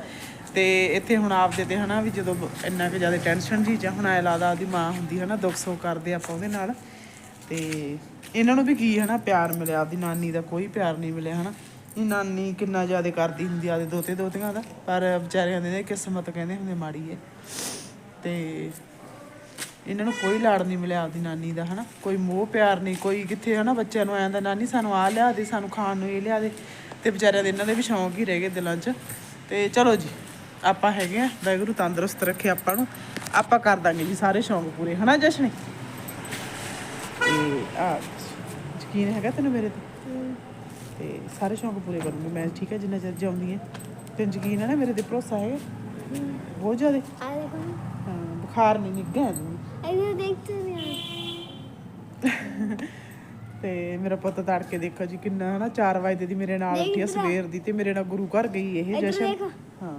ਤੇ ਇੱਥੇ ਹੁਣ ਆਪਦੇ ਤੇ, ਹਨਾ, ਵੀ ਜਦੋਂ ਇੰਨਾ ਕੁ ਜ਼ਿਆਦਾ ਟੈਨਸ਼ਨ ਜੀ, ਜਾਂ ਹੁਣ ਐ ਲੱਗਦਾ ਉਹਦੀ ਮਾਂ ਹੁੰਦੀ, ਹਨਾ, ਦੁੱਖ ਸੁੱਖ ਕਰਦੇ ਆਪਾਂ ਉਹਦੇ ਨਾਲ। ਤੇ ਇਹਨਾਂ ਨੂੰ ਵੀ ਕੀ, ਹਨਾ, ਪਿਆਰ ਮਿਲਿਆ, ਆਪਦੀ ਨਾਨੀ ਦਾ ਕੋਈ ਪਿਆਰ ਨਹੀਂ ਮਿਲਿਆ, ਹਨਾ। ਇਹ ਨਾਨੀ ਕਿੰਨਾ ਜ਼ਿਆਦਾ ਕਰਦੀ ਹੁੰਦੀ ਆਦੇ ਦੋਤੇ ਦੋਤੀਆਂ ਦਾ। ਪਰ ਵਿਚਾਰਿਆਂ ਦੇ ਕਿਸਮਤ ਕਹਿੰਦੇ ਹੁੰਦੇ ਮਾੜੀ ਹੈ ਤੇ ਇਹਨਾਂ ਨੂੰ ਕੋਈ ਲਾੜ ਨਹੀਂ ਮਿਲਿਆ ਆਪਦੀ ਨਾਨੀ ਦਾ, ਹਨਾ। ਕੋਈ ਮੋਹ ਪਿਆਰ ਨਹੀਂ, ਕੋਈ ਕਿੱਥੇ, ਹਨਾ, ਬੱਚਿਆਂ ਨੂੰ ਆਇਆ ਦਾ ਨਾਨੀ ਸਾਨੂੰ ਆ ਲਿਆ ਦੇ, ਸਾਨੂੰ ਖਾਣ ਨੂੰ ਇਹ ਲਿਆ ਦੇ। ਤੇ ਵਿਚਾਰਿਆਂ ਦੇ ਇਹਨਾਂ ਦੇ ਵੀ ਸ਼ੌਂਕ ਹੀ ਰਹਿ ਗਏ ਦਿਲਾਂ 'ਚ। ਤੇ ਚਲੋ ਜੀ, ਆਪਾਂ ਹੈਗੇ ਆ, ਵਾਹਿਗੁਰੂ ਤੰਦਰੁਸਤ ਰੱਖੇ ਆਪਾਂ ਨੂੰ। ਆਪਾਂ ਕਰ ਦਾਂਗੇ ਜੀ ਸਾਰੇ ਸ਼ੌਂਕ ਪੂਰੇ, ਹਨਾ, ਜਸ਼ਨੇ? ਤੇ ਆ ਯਕੀਨ ਹੈਗਾ ਤੈਨੂੰ ਮੇਰੇ ਤੇ? ਤੇ ਸਾਰੇ ਸ਼ੌਂਕ ਪੂਰੇ ਕਰੂੰਗੀ ਮੈਂ ਠੀਕ ਹੈ ਜਿੰਨਾ ਚਿਰ ਜਿਉਂਦੀ ਹੈ। ਤੈਨੂੰ ਯਕੀਨ ਹੈ ਨਾ ਮੇਰੇ ਤੇ ਭਰੋਸਾ ਹੈਗਾ ਬਹੁਤ ਜ਼ਿਆਦਾ। ਆ ਦੇਖੋ ਹਾਂ ਬੁਖਾਰ ਨਹੀਂ ਨਿੱਘਾ ਜੀ ਇਹ ਦੇਖਤੇ ਨਹੀਂ ਤੇ ਮੇਰਾ ਪੁੱਤ ਤੜਕੇ ਦੇਖੋ ਜੀ ਕਿੰਨਾ ਹਨਾ 4 ਵਜੇ ਦੀ ਮੇਰੇ ਨਾਲ ਉੱਠੀ ਆ ਸਵੇਰ ਦੀ ਤੇ ਮੇਰੇ ਨਾਲ ਗੁਰੂ ਘਰ ਗਈ ਇਹ ਜਸ਼ਨ। ਹਾਂ।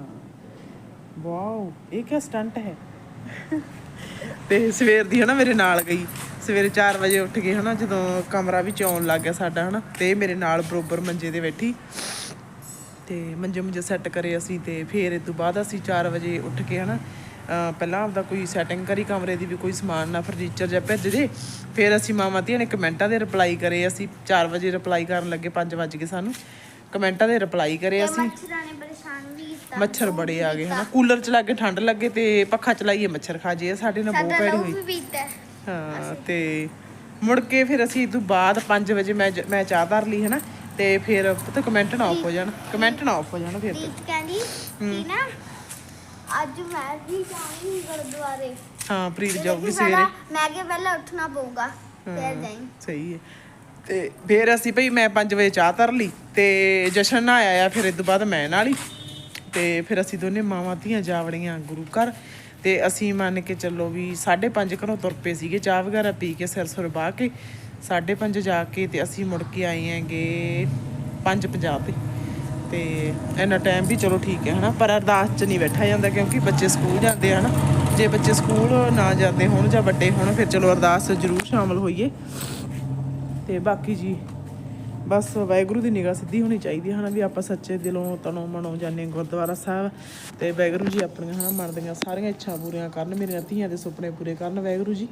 ਵਾਓ ਇਹ ਕੀ ਸਟੰਟ ਹੈ। ਤੇ ਸਵੇਰ ਦੀ ਹਨਾ ਮੇਰੇ ਨਾਲ ਗਈ। ਸਵੇਰੇ 4 ਵਜੇ ਉੱਠ ਕੇ ਹਨਾ ਜਦੋਂ ਕਮਰਾ ਵੀ ਚੌਣ ਲੱਗ ਗਿਆ ਸਾਡਾ ਹਨਾ ਤੇ ਮੇਰੇ ਨਾਲ ਬਰੋਬਰ ਮੰਜੇ ਤੇ ਬੈਠੀ। ਤੇ ਮੰਜੇ ਮੁੰਜੇ ਸੈੱਟ ਕਰੇ ਅਸੀਂ ਤੇ ਫਿਰ ਇਸ ਤੋਂ ਬਾਅਦ ਅਸੀਂ 4 ਵਜੇ ਉੱਠ ਕੇ ਹਨਾ ਪਹਿਲਾਂ ਆਪਦਾ ਕੋਈ ਸੈਟਿੰਗ ਕਰੀ ਕਮਰੇ ਦੀ ਵੀ ਕੋਈ ਸਮਾਨ ਨਾ ਫਰਨੀਚਰ ਜਾਂ ਭੇਜ ਦੇ। ਫਿਰ ਅਸੀਂ ਮਾਮਾ ਧੀਆਂ ਨੇ ਕਮੈਂਟਾਂ ਦੇ ਰਿਪਲਾਈ ਕਰੇ ਅਸੀਂ 4 ਵਜੇ ਰਿਪਲਾਈ ਕਰਨ ਲੱਗੇ 5 ਵਜ ਗਏ ਸਾਨੂੰ। ਕਮੈਂਟਾਂ ਦੇ ਰਿਪਲਾਈ ਕਰੇ ਅਸੀਂ। ਮੱਛਰਾਂ ਬੜੇ ਆ ਗਏ ਹਨਾ ਕੂਲਰ ਚਲਾ ਕੇ ਠੰਡ ਲੱਗੇ ਤੇ ਪੱਖਾ ਚਲਾਈਏ ਮੱਛਰ ਖਾ ਜੇ ਸਾਡੇ ਨਾਲ ਬਹੁਤ ਲਹੂ ਹੋਈ। ਹੈ। ਤੇ ਮੁੜ ਕੇ ਫਿਰ ਅਸੀਂ ਤੋਂ ਬਾਅਦ 5 ਵਜੇ ਮੈਂ ਮੈਂ ਚਾਹ ਧਰ ਲਈ ਹਨਾ? ਤੇ ਫਿਰ ਪਤਾ ਕਮੈਂਟ ਨਾ ਆਫ ਹੋ ਜਾਣ ਕਮੈਂਟ ਨਾ ਆਫ ਹੋ ਜਾਣ ਫਿਰ ਤੇ। ਕਹਿੰਦੀ ਕਿ ਨਾ ਅੱਜ ਮੈਂ ਵੀ ਜਾਊਂਗੀ ਗੁਰਦੁਆਰੇ। ਹਾਂ ਪ੍ਰੀਤ ਜਾਊਗੀ ਸਵੇਰੇ। ਮੈਂ ਕਿ ਪਹਿਲਾਂ ਉੱਠਣਾ ਪਊਗਾ ਫਿਰ ਹਾਂ, ਜਾਈਂ। ਸਹੀ ਹੈ। ਤੇ ਫਿਰ ਅਸੀਂ ਭਈ ਮੈਂ 5 ਵਜੇ ਚਾਹ ਧਰ ਲਈ ਤੇ ਜਸ਼ਨ ਨਾ ਆਇਆ ਫਿਰ ਇਸ ਤੋਂ ਬਾਅਦ ਮੈਂ ਨਾਲ ਹੀ। ਤੇ ਫਿਰ ਅਸੀਂ ਦੋਨੇ ਮਾਵਾਂ ਧੀਆਂ ਜਾ ਵੜੀਆਂ ਗੁਰੂ ਘਰ। ਤੇ ਅਸੀਂ ਮੰਨ ਕੇ ਚੱਲੋ ਵੀ 5:30 ਘਰੋਂ ਤੁਰ ਪਏ ਸੀਗੇ, ਚਾਹ ਵਗੈਰਾ ਪੀ ਕੇ, ਸਿਰ ਸੁਰ ਬਾਹ ਕੇ 5:30 ਜਾ ਕੇ ਤੇ ਅਸੀਂ ਮੁੜ ਕੇ ਆਏ ਹੈਗੇ 5:50 ਤੇ। ਤੇ ਇੰਨਾ ਟਾਈਮ ਵੀ ਚਲੋ ਠੀਕ ਹੈ, ਹਨਾ? ਪਰ ਅਰਦਾਸ 'ਚ ਨਹੀਂ ਬੈਠਾ ਜਾਂਦਾ ਕਿਉਂਕਿ ਬੱਚੇ ਸਕੂਲ ਜਾਂਦੇ ਆ, ਹਨਾ? ਜੇ ਬੱਚੇ ਸਕੂਲ ਨਾ ਜਾਂਦੇ ਹੋਣ ਜਾਂ ਵੱਡੇ ਹੋਣ, ਫਿਰ ਚਲੋ ਅਰਦਾਸ ਜ਼ਰੂਰ ਸ਼ਾਮਲ ਹੋਈਏ। ਤੇ ਬਾਕੀ ਜੀ ਬਸ ਵਾਹਿਗੁਰੂ ਦੀ ਨਿਗਾਹ ਸਿੱਧੀ ਹੋਣੀ ਚਾਹੀਦੀ ਹੈ ਹਨਾ ਵੀ ਆਪਾਂ ਸੱਚੇ ਦਿਲੋਂ ਤਨੋਂ ਮਨੋਂ ਹਾਂ ਗੁਰਦੁਆਰਾ ਸਾਹਿਬ ਤੇ ਵਾਹਿਗੁਰੂ ਜੀ ਆਪਣੀਆਂ ਹਨਾ ਮਨ ਦੀਆਂ ਸਾਰੀਆਂ ਇੱਛਾ ਪੂਰੀਆਂ ਕਰਨ ਮੇਰੀਆਂ ਧੀਆਂ ਦੇ ਸੁਪਨੇ ਪੂਰੇ ਕਰਨ ਵਾਹਿਗੁਰੂ ਜੀ।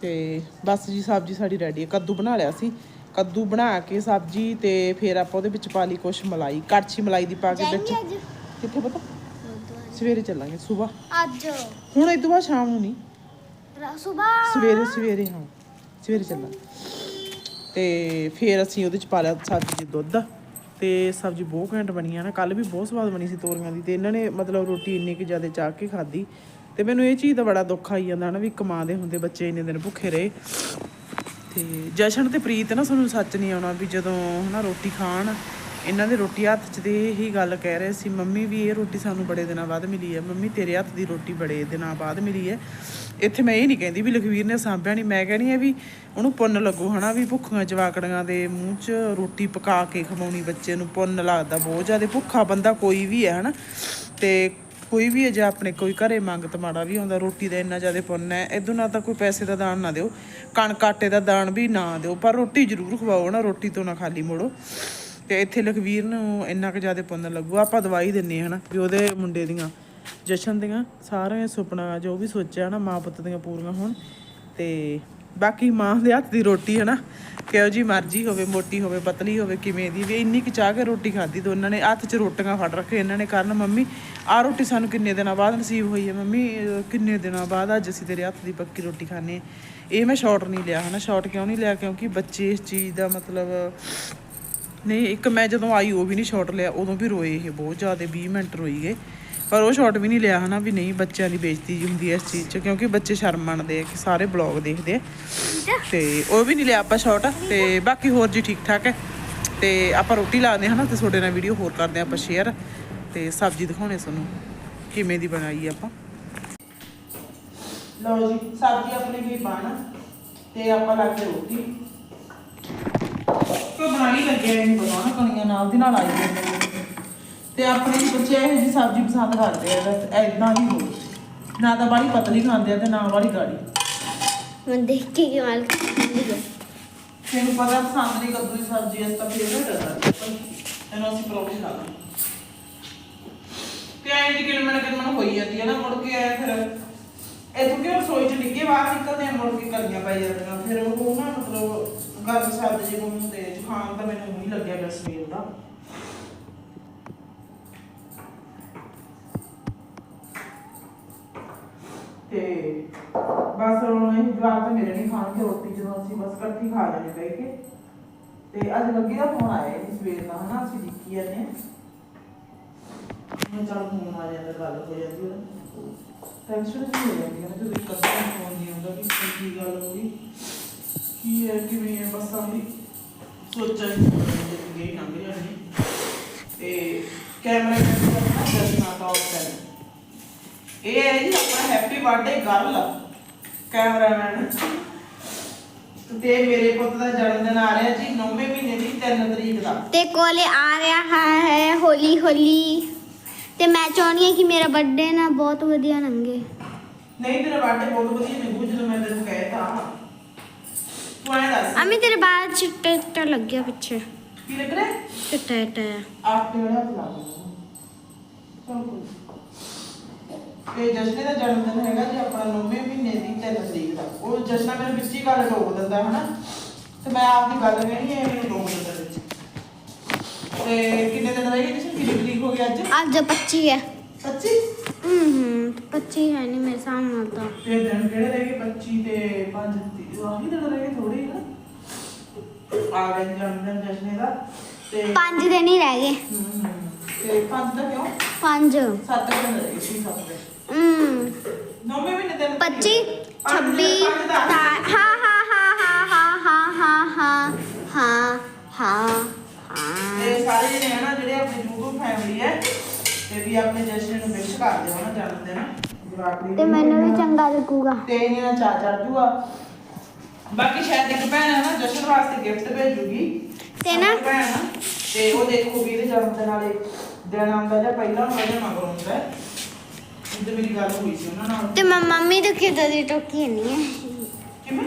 ਤੇ ਬਸ ਜੀ ਸਬਜ਼ੀ ਸਾਡੀ ਰੈਡੀ ਹੈ। ਕੱਦੂ ਬਣਾ ਲਿਆ ਸੀ। ਕੱਦੂ ਬਣਾ ਕੇ ਸਬਜ਼ੀ ਤੇ ਫਿਰ ਆਪਾਂ ਉਹਦੇ ਵਿੱਚ ਪਾ ਲਈ ਕੁਛ ਮਲਾਈ ਕੜਛੀ ਮਲਾਈ ਦੀ ਪਾ ਕੇ ਵਿੱਚ। ਕਿੱਥੇ ਪਤਾ? ਸਵੇਰੇ ਚੱਲਾਂਗੇ ਸਵੇਰ। ਅੱਜ? ਹੁਣ ਤੋਂ ਬਾਅਦ ਸ਼ਾਮ ਨੂੰ ਨਹੀਂ। ਸਵੇਰ ਸਵੇਰੇ ਸਵੇਰੇ ਹਾਂ। ਸਵੇਰੇ ਚੱਲਾਂਗੇ। ਤੇ ਫਿਰ ਅਸੀਂ ਉਹਦੇ ਚ ਪਾ ਲਿਆ ਸਬਜ਼ੀ 'ਚ ਦੁੱਧ ਤੇ ਸਬਜ਼ੀ ਬਹੁਤ ਘੈਂਟ ਬਣੀ ਆ ਨਾ ਕੱਲ ਵੀ ਬਹੁਤ ਸਵਾਦ ਬਣੀ ਸੀ ਤੋਰੀਆਂ ਦੀ ਤੇ ਇਹਨਾਂ ਨੇ ਮਤਲਬ ਰੋਟੀ ਇੰਨੀ ਕਿ ਜ਼ਿਆਦਾ ਚਾਹ ਕੇ ਖਾਧੀ ਤੇ ਮੈਨੂੰ ਇਹ ਚੀਜ਼ ਦਾ ਬੜਾ ਦੁੱਖ ਆਈ ਜਾਂਦਾ ਨਾ ਵੀ ਕਮਾ ਦੇ ਹੁੰਦੇ ਬੱਚੇ ਇੰਨੇ ਦਿਨ ਭੁੱਖੇ ਰਹੇ ਤੇ ਜਸ਼ਨ ਤੇ ਪ੍ਰੀਤ ਨਾ ਸਾਨੂੰ ਸੱਚ ਨਹੀਂ ਆਉਣਾ ਵੀ ਜਦੋਂ ਹਨਾ ਰੋਟੀ ਖਾਣ ਇਹਨਾਂ ਦੇ ਰੋਟੀ ਹੱਥ 'ਚ ਤੇ ਇਹੀ ਗੱਲ ਕਹਿ ਰਹੇ ਸੀ, ਮੰਮੀ ਵੀ ਇਹ ਰੋਟੀ ਸਾਨੂੰ ਬੜੇ ਦਿਨਾਂ ਬਾਅਦ ਮਿਲੀ ਹੈ। ਮੰਮੀ, ਤੇਰੇ ਹੱਥ ਦੀ ਰੋਟੀ ਬੜੇ ਦਿਨਾਂ ਬਾਅਦ ਮਿਲੀ ਹੈ। ਇੱਥੇ ਮੈਂ ਇਹ ਨਹੀਂ ਕਹਿੰਦੀ ਵੀ ਲਖਵੀਰ ਨੇ ਸਾਂਭਿਆ ਨਹੀਂ ਮੈਂ ਕਹਿੰਦੀ ਆ ਵੀ ਉਹਨੂੰ ਪੁੰਨ ਲੱਗੂ ਹਨਾ ਵੀ ਭੁੱਖੀਆਂ ਜਵਾਕੜੀਆਂ ਦੇ ਮੂੰਹ 'ਚ ਰੋਟੀ ਪਕਾ ਕੇ ਖਵਾਉਣੀ ਬੱਚੇ ਨੂੰ, ਪੁੰਨ ਲੱਗਦਾ ਬਹੁਤ ਜ਼ਿਆਦਾ। ਭੁੱਖਾ ਬੰਦਾ ਕੋਈ ਵੀ ਹੈ ਹਨਾ। ਤੇ ਕੋਈ ਵੀ ਹੈ ਜੇ ਆਪਣੇ ਕੋਈ ਘਰੇ ਮੰਗਤ ਮਾੜਾ ਵੀ ਆਉਂਦਾ, ਰੋਟੀ ਦਾ ਇੰਨਾ ਜ਼ਿਆਦਾ ਪੁੰਨ ਹੈ। ਇਦੋਂ ਨਾ ਤਾਂ ਕੋਈ ਪੈਸੇ ਦਾ ਦਾਨ ਨਾ ਦਿਓ। ਕਣਕ ਆਟੇ ਦਾ ਦਾਨ ਵੀ ਨਾ ਦਿਓ, ਪਰ ਰੋਟੀ ਜ਼ਰੂਰ ਖਵਾਓ ਨਾ ਰੋਟੀ ਤੋਂ ਨਾ ਖਾਲੀ ਮੋੜੋ। ਤੇ ਇੱਥੇ ਲਖਵੀਰ ਨੂੰ ਇੰਨਾ ਕੁ ਜ਼ਿਆਦਾ ਪੁੰਨ ਲੱਗੂ। ਆਪਾਂ ਦਵਾਈ ਦਿੰਨੇ ਹਨਾ, ਵੀ ਉਹਦੇ ਮੁੰਡੇ ਦੀਆਂ, ਜਸ਼ਨ ਦੀਆਂ, ਸਾਰੀਆਂ ਸੁਪਨਾ ਜੋ ਵੀ ਸੋਚਿਆ ਨਾ ਮਾਂ ਪੁੱਤ ਦੀਆਂ ਪੂਰੀਆਂ ਹੋਣ। ਤੇ ਬਾਕੀ ਮਾਂ ਦੇ ਹੱਥ ਦੀ ਰੋਟੀ ਹੈ ਨਾ ਕਿਹੋ ਜੀ ਮਰਜ਼ੀ ਹੋਵੇ, ਮੋਟੀ ਹੋਵੇ, ਪਤਲੀ ਹੋਵੇ, ਕਿਵੇਂ ਦੀ ਵੀ, ਇੰਨੀ ਕਿ ਚਾਹ ਕੇ ਰੋਟੀ ਖਾਧੀ ਤੇ ਉਹਨਾਂ ਨੇ ਹੱਥ 'ਚ ਰੋਟੀਆਂ ਫੜ ਰੱਖੇ ਇਹਨਾਂ ਨੇ ਕਰਨ, ਮੰਮੀ, ਆਹ ਰੋਟੀ ਸਾਨੂੰ ਕਿੰਨੇ ਦਿਨਾਂ ਬਾਅਦ ਨਸੀਬ ਹੋਈ ਹੈ? ਮੰਮੀ, ਕਿੰਨੇ ਦਿਨਾਂ ਬਾਅਦ ਅੱਜ ਅਸੀਂ ਤੇਰੇ ਹੱਥ ਦੀ ਪੱਕੀ ਰੋਟੀ ਖਾਣੇ ਇਹ ਮੈਂ ਸ਼ਾਰਟ ਨਹੀਂ ਲਿਆ ਹਨਾ ਸ਼ਾਰਟ ਕਿਉਂ ਨਹੀਂ ਲਿਆ? ਕਿਉਂਕਿ ਬੱਚੇ ਇਸ ਚੀਜ਼ ਦਾ ਮਤਲਬ ਨਹੀਂ ਇੱਕ ਮੈਂ ਜਦੋਂ ਆਈ ਉਹ ਵੀ ਨਹੀਂ ਸ਼ਾਟ ਲਿਆ। ਉਦੋਂ ਵੀ ਰੋਏ ਇਹ ਬਹੁਤ ਜ਼ਿਆਦਾ 20 ਮਿੰਟ ਰੋਈ ਗਏ। ਪਰ ਉਹ ਸ਼ਾਟ ਵੀ ਨਹੀਂ ਲਿਆ ਹਨਾ ਵੀ ਨਹੀਂ ਬੱਚਿਆਂ ਦੀ ਬੇਇੱਜ਼ਤੀ ਜੀ ਹੁੰਦੀ ਹੈ ਇਸ ਚੀਜ਼ 'ਚ ਕਿਉਂਕਿ ਬੱਚੇ ਸ਼ਰਮ ਮੰਨਦੇ ਆ ਕਿ ਸਾਰੇ ਬਲੌਗ ਦੇਖਦੇ ਆ। ਤੇ ਉਹ ਵੀ ਨਹੀਂ ਲਿਆ ਆਪਾਂ ਸ਼ਾਟ ਤੇ ਬਾਕੀ ਹੋਰ ਜੀ ਠੀਕ ਠਾਕ ਹੈ। ਤੇ ਆਪਾਂ ਰੋਟੀ ਲਾਉਂਦੇ ਹਨਾ ਤੇ ਤੁਹਾਡੇ ਨਾਲ ਵੀਡੀਓ ਹੋਰ ਕਰਦੇ ਆਪਾਂ ਸ਼ੇਅਰ ਤੇ ਸਬਜ਼ੀ ਦਿਖਾਉਣੇ ਤੁਹਾਨੂੰ ਕਿਵੇਂ ਦੀ ਬਣਾਈ ਆਪਾਂ। ਲਓ ਜੀ ਸਬਜ਼ੀ ਆਪਣੇ ਲਈ ਬਣ ਤੇ ਆਪਾਂ ਲਾ ਕੇ ਰੋਟੀ। ਕੋਈ ਬਣਾਈ ਲੱਗਿਆ ਇਹ ਨਹੀਂ ਪਤਾ ਨਾ ਕਣੀਆਂ ਨਾਲ ਦੀ ਨਾਲ ਆਈ ਜਾਂਦੇ। ਤੇ ਆਪਣੇ ਵੀ ਬੱਚੇ ਇਹੋ ਜਿਹੀ ਸਬਜ਼ੀ ਪਸੰਦ ਕਰਦੇ ਆ ਬਸ ਐਦਾਂ ਹੀ ਹੋਵੇ ਨਾ ਤਾਂ ਬਾੜੀ ਪਤਲੀ ਖਾਂਦੇ ਆ ਤੇ ਨਾ ਬਾੜੀ ਗਾੜੀ। ਮੈਂ ਦੇਖ ਕੇ ਕੀ ਮਾਲ ਖਾਂਦੀ ਹੈ ਤੈਨੂੰ ਪਤਾ ਪਸੰਦ ਨਹੀਂ ਕੱਦੂ ਦੀ ਸਬਜ਼ੀ ਇਸ ਤਾਂ ਫੇਵਰਟ ਹੈ ਇਹਨੂੰ ਅਸੀਂ ਪਰੌਂਠੀ ਖਾ ਲਾਂਗੇ। ਤੇ ਐਂ ਦੀ ਕਿਲਮਣ ਕਿਲਮਣ ਹੋਈ ਜਾਂਦੀ ਹੈ ਨਾ ਮੁੜ ਕੇ ਆਇਆ ਫਿਰ ਇਥੋਂ ਕਿ ਰਸੋਈ ਚ ਡਿੱਗੇ ਬਾਹਰ ਨਿਕਲਦੇ ਆ ਮੁੜ ਕੇ ਕਲੀਆਂ ਪਾਈ ਜਾਂਦੀਆਂ। ਫਿਰ ਉਹ ਨਾ ਮਤਲਬ ਗਰਮ ਸਰਦ ਜੇ ਨੂੰ ਹੁੰਦੇ ਜ਼ੁਕਾਮ ਤਾਂ ਮੈਨੂੰ ਨਹੀਂ ਲੱਗਿਆ ਬਸ ਸਵੇਰ ਦਾ। ਤੇ ਬਸ ਹੁਣ ਇਹ ਜਵਾਬ ਤਾਂ ਮੇਰੇ ਨਹੀਂ ਖਾਣਗੇ, ਰੋਟੀ ਜਦੋਂ ਅਸੀਂ ਬਸ ਇਕੱਠੀ ਖਾ ਲੈਣੇ ਬਹਿ ਕੇ। ਤੇ ਅੱਜ ਲੱਗੀ ਦਾ ਫੋਨ ਆਇਆ ਜੀ ਸਵੇਰ ਦਾ, ਹਨਾ? ਅਸੀਂ ਦੇਖੀ ਜਾਂਦੇ ਹਾਂ। ਮੈਂ ਚੱਲ ਫੋਨ ਆ ਜਾਂਦਾ, ਗੱਲ ਹੋ ਜਾਂਦੀ ਹੈ ਟੈਨਸ਼ਨ ਨਹੀਂ ਹੋ ਜਾਂਦੀ ਹੈ ਜਦੋਂ ਇੱਕ ਅੱਧਾ ਫੋਨ ਨਹੀਂ ਆਉਂਦਾ ਕਿ ਕੀ ਗੱਲ ਹੋ ਗਈ। ਕੀ ਹੈ ਕਿਵੇਂ ਹੈ ਬਸ ਆਉਂਦੀ ਸੋਚਾਂ ਹੀ ਜ਼ਿੰਦਗੀ ਲੰਘ ਜਾਣੀ ਤੇ ਕੈਮਰਾ ਦਾ ਜਸਨਾ ਟਾਪ ਕਰ ਇਹ ਹੈ ਜੀ ਆਪਣਾ ਹੈਪੀ ਬਰਥਡੇ ਗਰਲ ਕੈਮਰਾਮੈਨ ਤੇ ਮੇਰੇ ਪੁੱਤ ਦਾ ਜਨਮ ਦਿਨ ਆ ਰਿਹਾ ਜੀ 9ਵੇਂ ਮਹੀਨੇ ਦੀ 3 ਤਰੀਕ ਦਾ। ਤੇ ਕੋਲੇ ਆ ਰਿਹਾ ਹੈ ਹੌਲੀ ਹੌਲੀ। ਤੇ ਮੈਂ ਚਾਹੁੰਦੀ ਹਾਂ ਕਿ ਮੇਰਾ ਬਰਥਡੇ ਨਾ ਬਹੁਤ ਵਧੀਆ ਲੰਘੇ। ਨਹੀਂ ਤੇਰਾ ਬਰਥਡੇ ਬਹੁਤ ਵਧੀਆ ਨਿਕੂ ਜਦੋਂ ਮੈਂ ਤੈਨੂੰ ਤੂੰ ਐਂ ਦੱਸ ਅਮੀ ਤੇਰੇ ਬਾਲ ਚਿੱਟੇ ਚਿੱਟਾ ਲੱਗਿਆ ਪਿੱਛੇ ਕੀ ਲੱਗ ਰਿਹਾ ਚਿੱਟਾ ਚਿੱਟਾ ਆਪ ਤੇ ਵਾਲਾ ਬੁਲਾ ਚਲ ਕੋਈ ਤੇ ਜਸ਼ਨੇ ਦਾ ਜਨਮ ਦਿਨ ਹੈਗਾ ਜੀ ਆਪਣਾ 9ਵੇਂ ਮਹੀਨੇ ਦੀ 3 ਤਰੀਕ ਦਾ ਉਹ ਜਸ਼ਨਾ ਮੈਨੂੰ ਵਿੱਚ ਹੀ ਗੱਲ ਟੋਕ ਦਿੰਦਾ ਹਨਾ ਤੇ ਮੈਂ ਆਪਦੀ ਗੱਲ ਕਹਿਣੀ ਹੈ ਮੈਨੂੰ ਟੋਕ ਦਿੰਦਾ ਵਿੱਚ ਤੇ ਕਿੰਨੇ ਦਿਨ ਰਹਿ ਗਏ ਜਸ਼ਨ ਕਿੰਨੀ ਤਰੀਕ ਹੋ ਗਈ ਅੱਜ ਅੱਜ 25 ਹੈ 25 ਹੂੰ ਹੂੰ 25 ਹੈ ਨਹੀਂ ਮੇਰੇ ਸਾਹਮਣੇ ਤਾਂ ਤੇ ਦਿਨ ਕਿਹੜੇ ਰਹਿ ਗਏ 25 ਤੇ 5 ਆਹੀ ਦਿਨ ਰਹਿ ਗਏ ਥੋੜੇ ਹੀ ਨਾ ਆ ਗਏ ਜਨਮ ਦਿਨ ਜਸ਼ਨੇ ਦਾ ਤੇ 5 ਦਿਨ ਹੀ ਰਹਿ ਗਏ ਹਮ, ਤੇ 5 ਦਾ ਕਿਉਂ 5 7 ਦਿਨ ਰਹਿ ਗਏ ਸੀ ਸੱਤ ਦਿਨ ਹੂੰ ਨੌਵੇਂ ਮਹੀਨੇ ਦਿਨ 25 26 ਹਾਂ ਹਾਂ ਹਾਂ ਹਾਂ ਹਾਂ ਹਾਂ ਹਾਂ ਹਾਂ ਹਾਂ ਹਾਂ ਤੇ ਸਾਰੇ ਜਿਹੜੇ ਹੈ ਨਾ ਜਿਹੜੇ ਆਪਣੀ YouTube ਫੈਮਿਲੀ ਹੈ ਤੇ ਵੀ ਆਪਣੇ ਜਸ਼ਨ ਨੂੰ ਵਿਸ਼ ਕਰਦੇ ਹੋ ਨਾ ਜਨਮ ਦਿਨ ਜਵਾਕ ਦੀ ਤੇ ਮੈਨੂੰ ਵੀ ਚੰਗਾ ਲੱਗੂਗਾ ਤੇ ਇਹਨਾਂ ਚਾ ਚੜ ਜੂਗਾ ਬਾਕੀ ਸ਼ਾਇਦ ਇੱਕ ਭੈਣ ਹੈ ਨਾ ਜਸ਼ਨ ਵਾਸਤੇ ਗਿਫਟ ਭੇਜੂਗੀ। ਤੇ ਨਾ- ਭੈਣ ਆ, ਤੇ ਉਹ ਦੇਖੂਗੀ ਇਹਦੇ ਜਨਮ ਦਿਨ ਵਾਲੇ ਦਿਨ ਆਉਂਦਾ ਜਾਂ ਪਹਿਲਾਂ ਹੁੰਦਾ ਜਾਂ ਮਗਰੋਂ ਹੁੰਦਾ ਹੈ। ਤੇ ਮੇਰੀ ਗੱਲ ਹੋਈ ਸੀ ਉਹਨਾਂ ਨਾਲ। ਤੇ ਮੈਂ ਮੰਮੀ ਤੋਂ ਕਿਦਾਂ ਦੀ ਟੋਕੀ ਨਹੀਂ ਹੈ ਕਿਵੇਂ?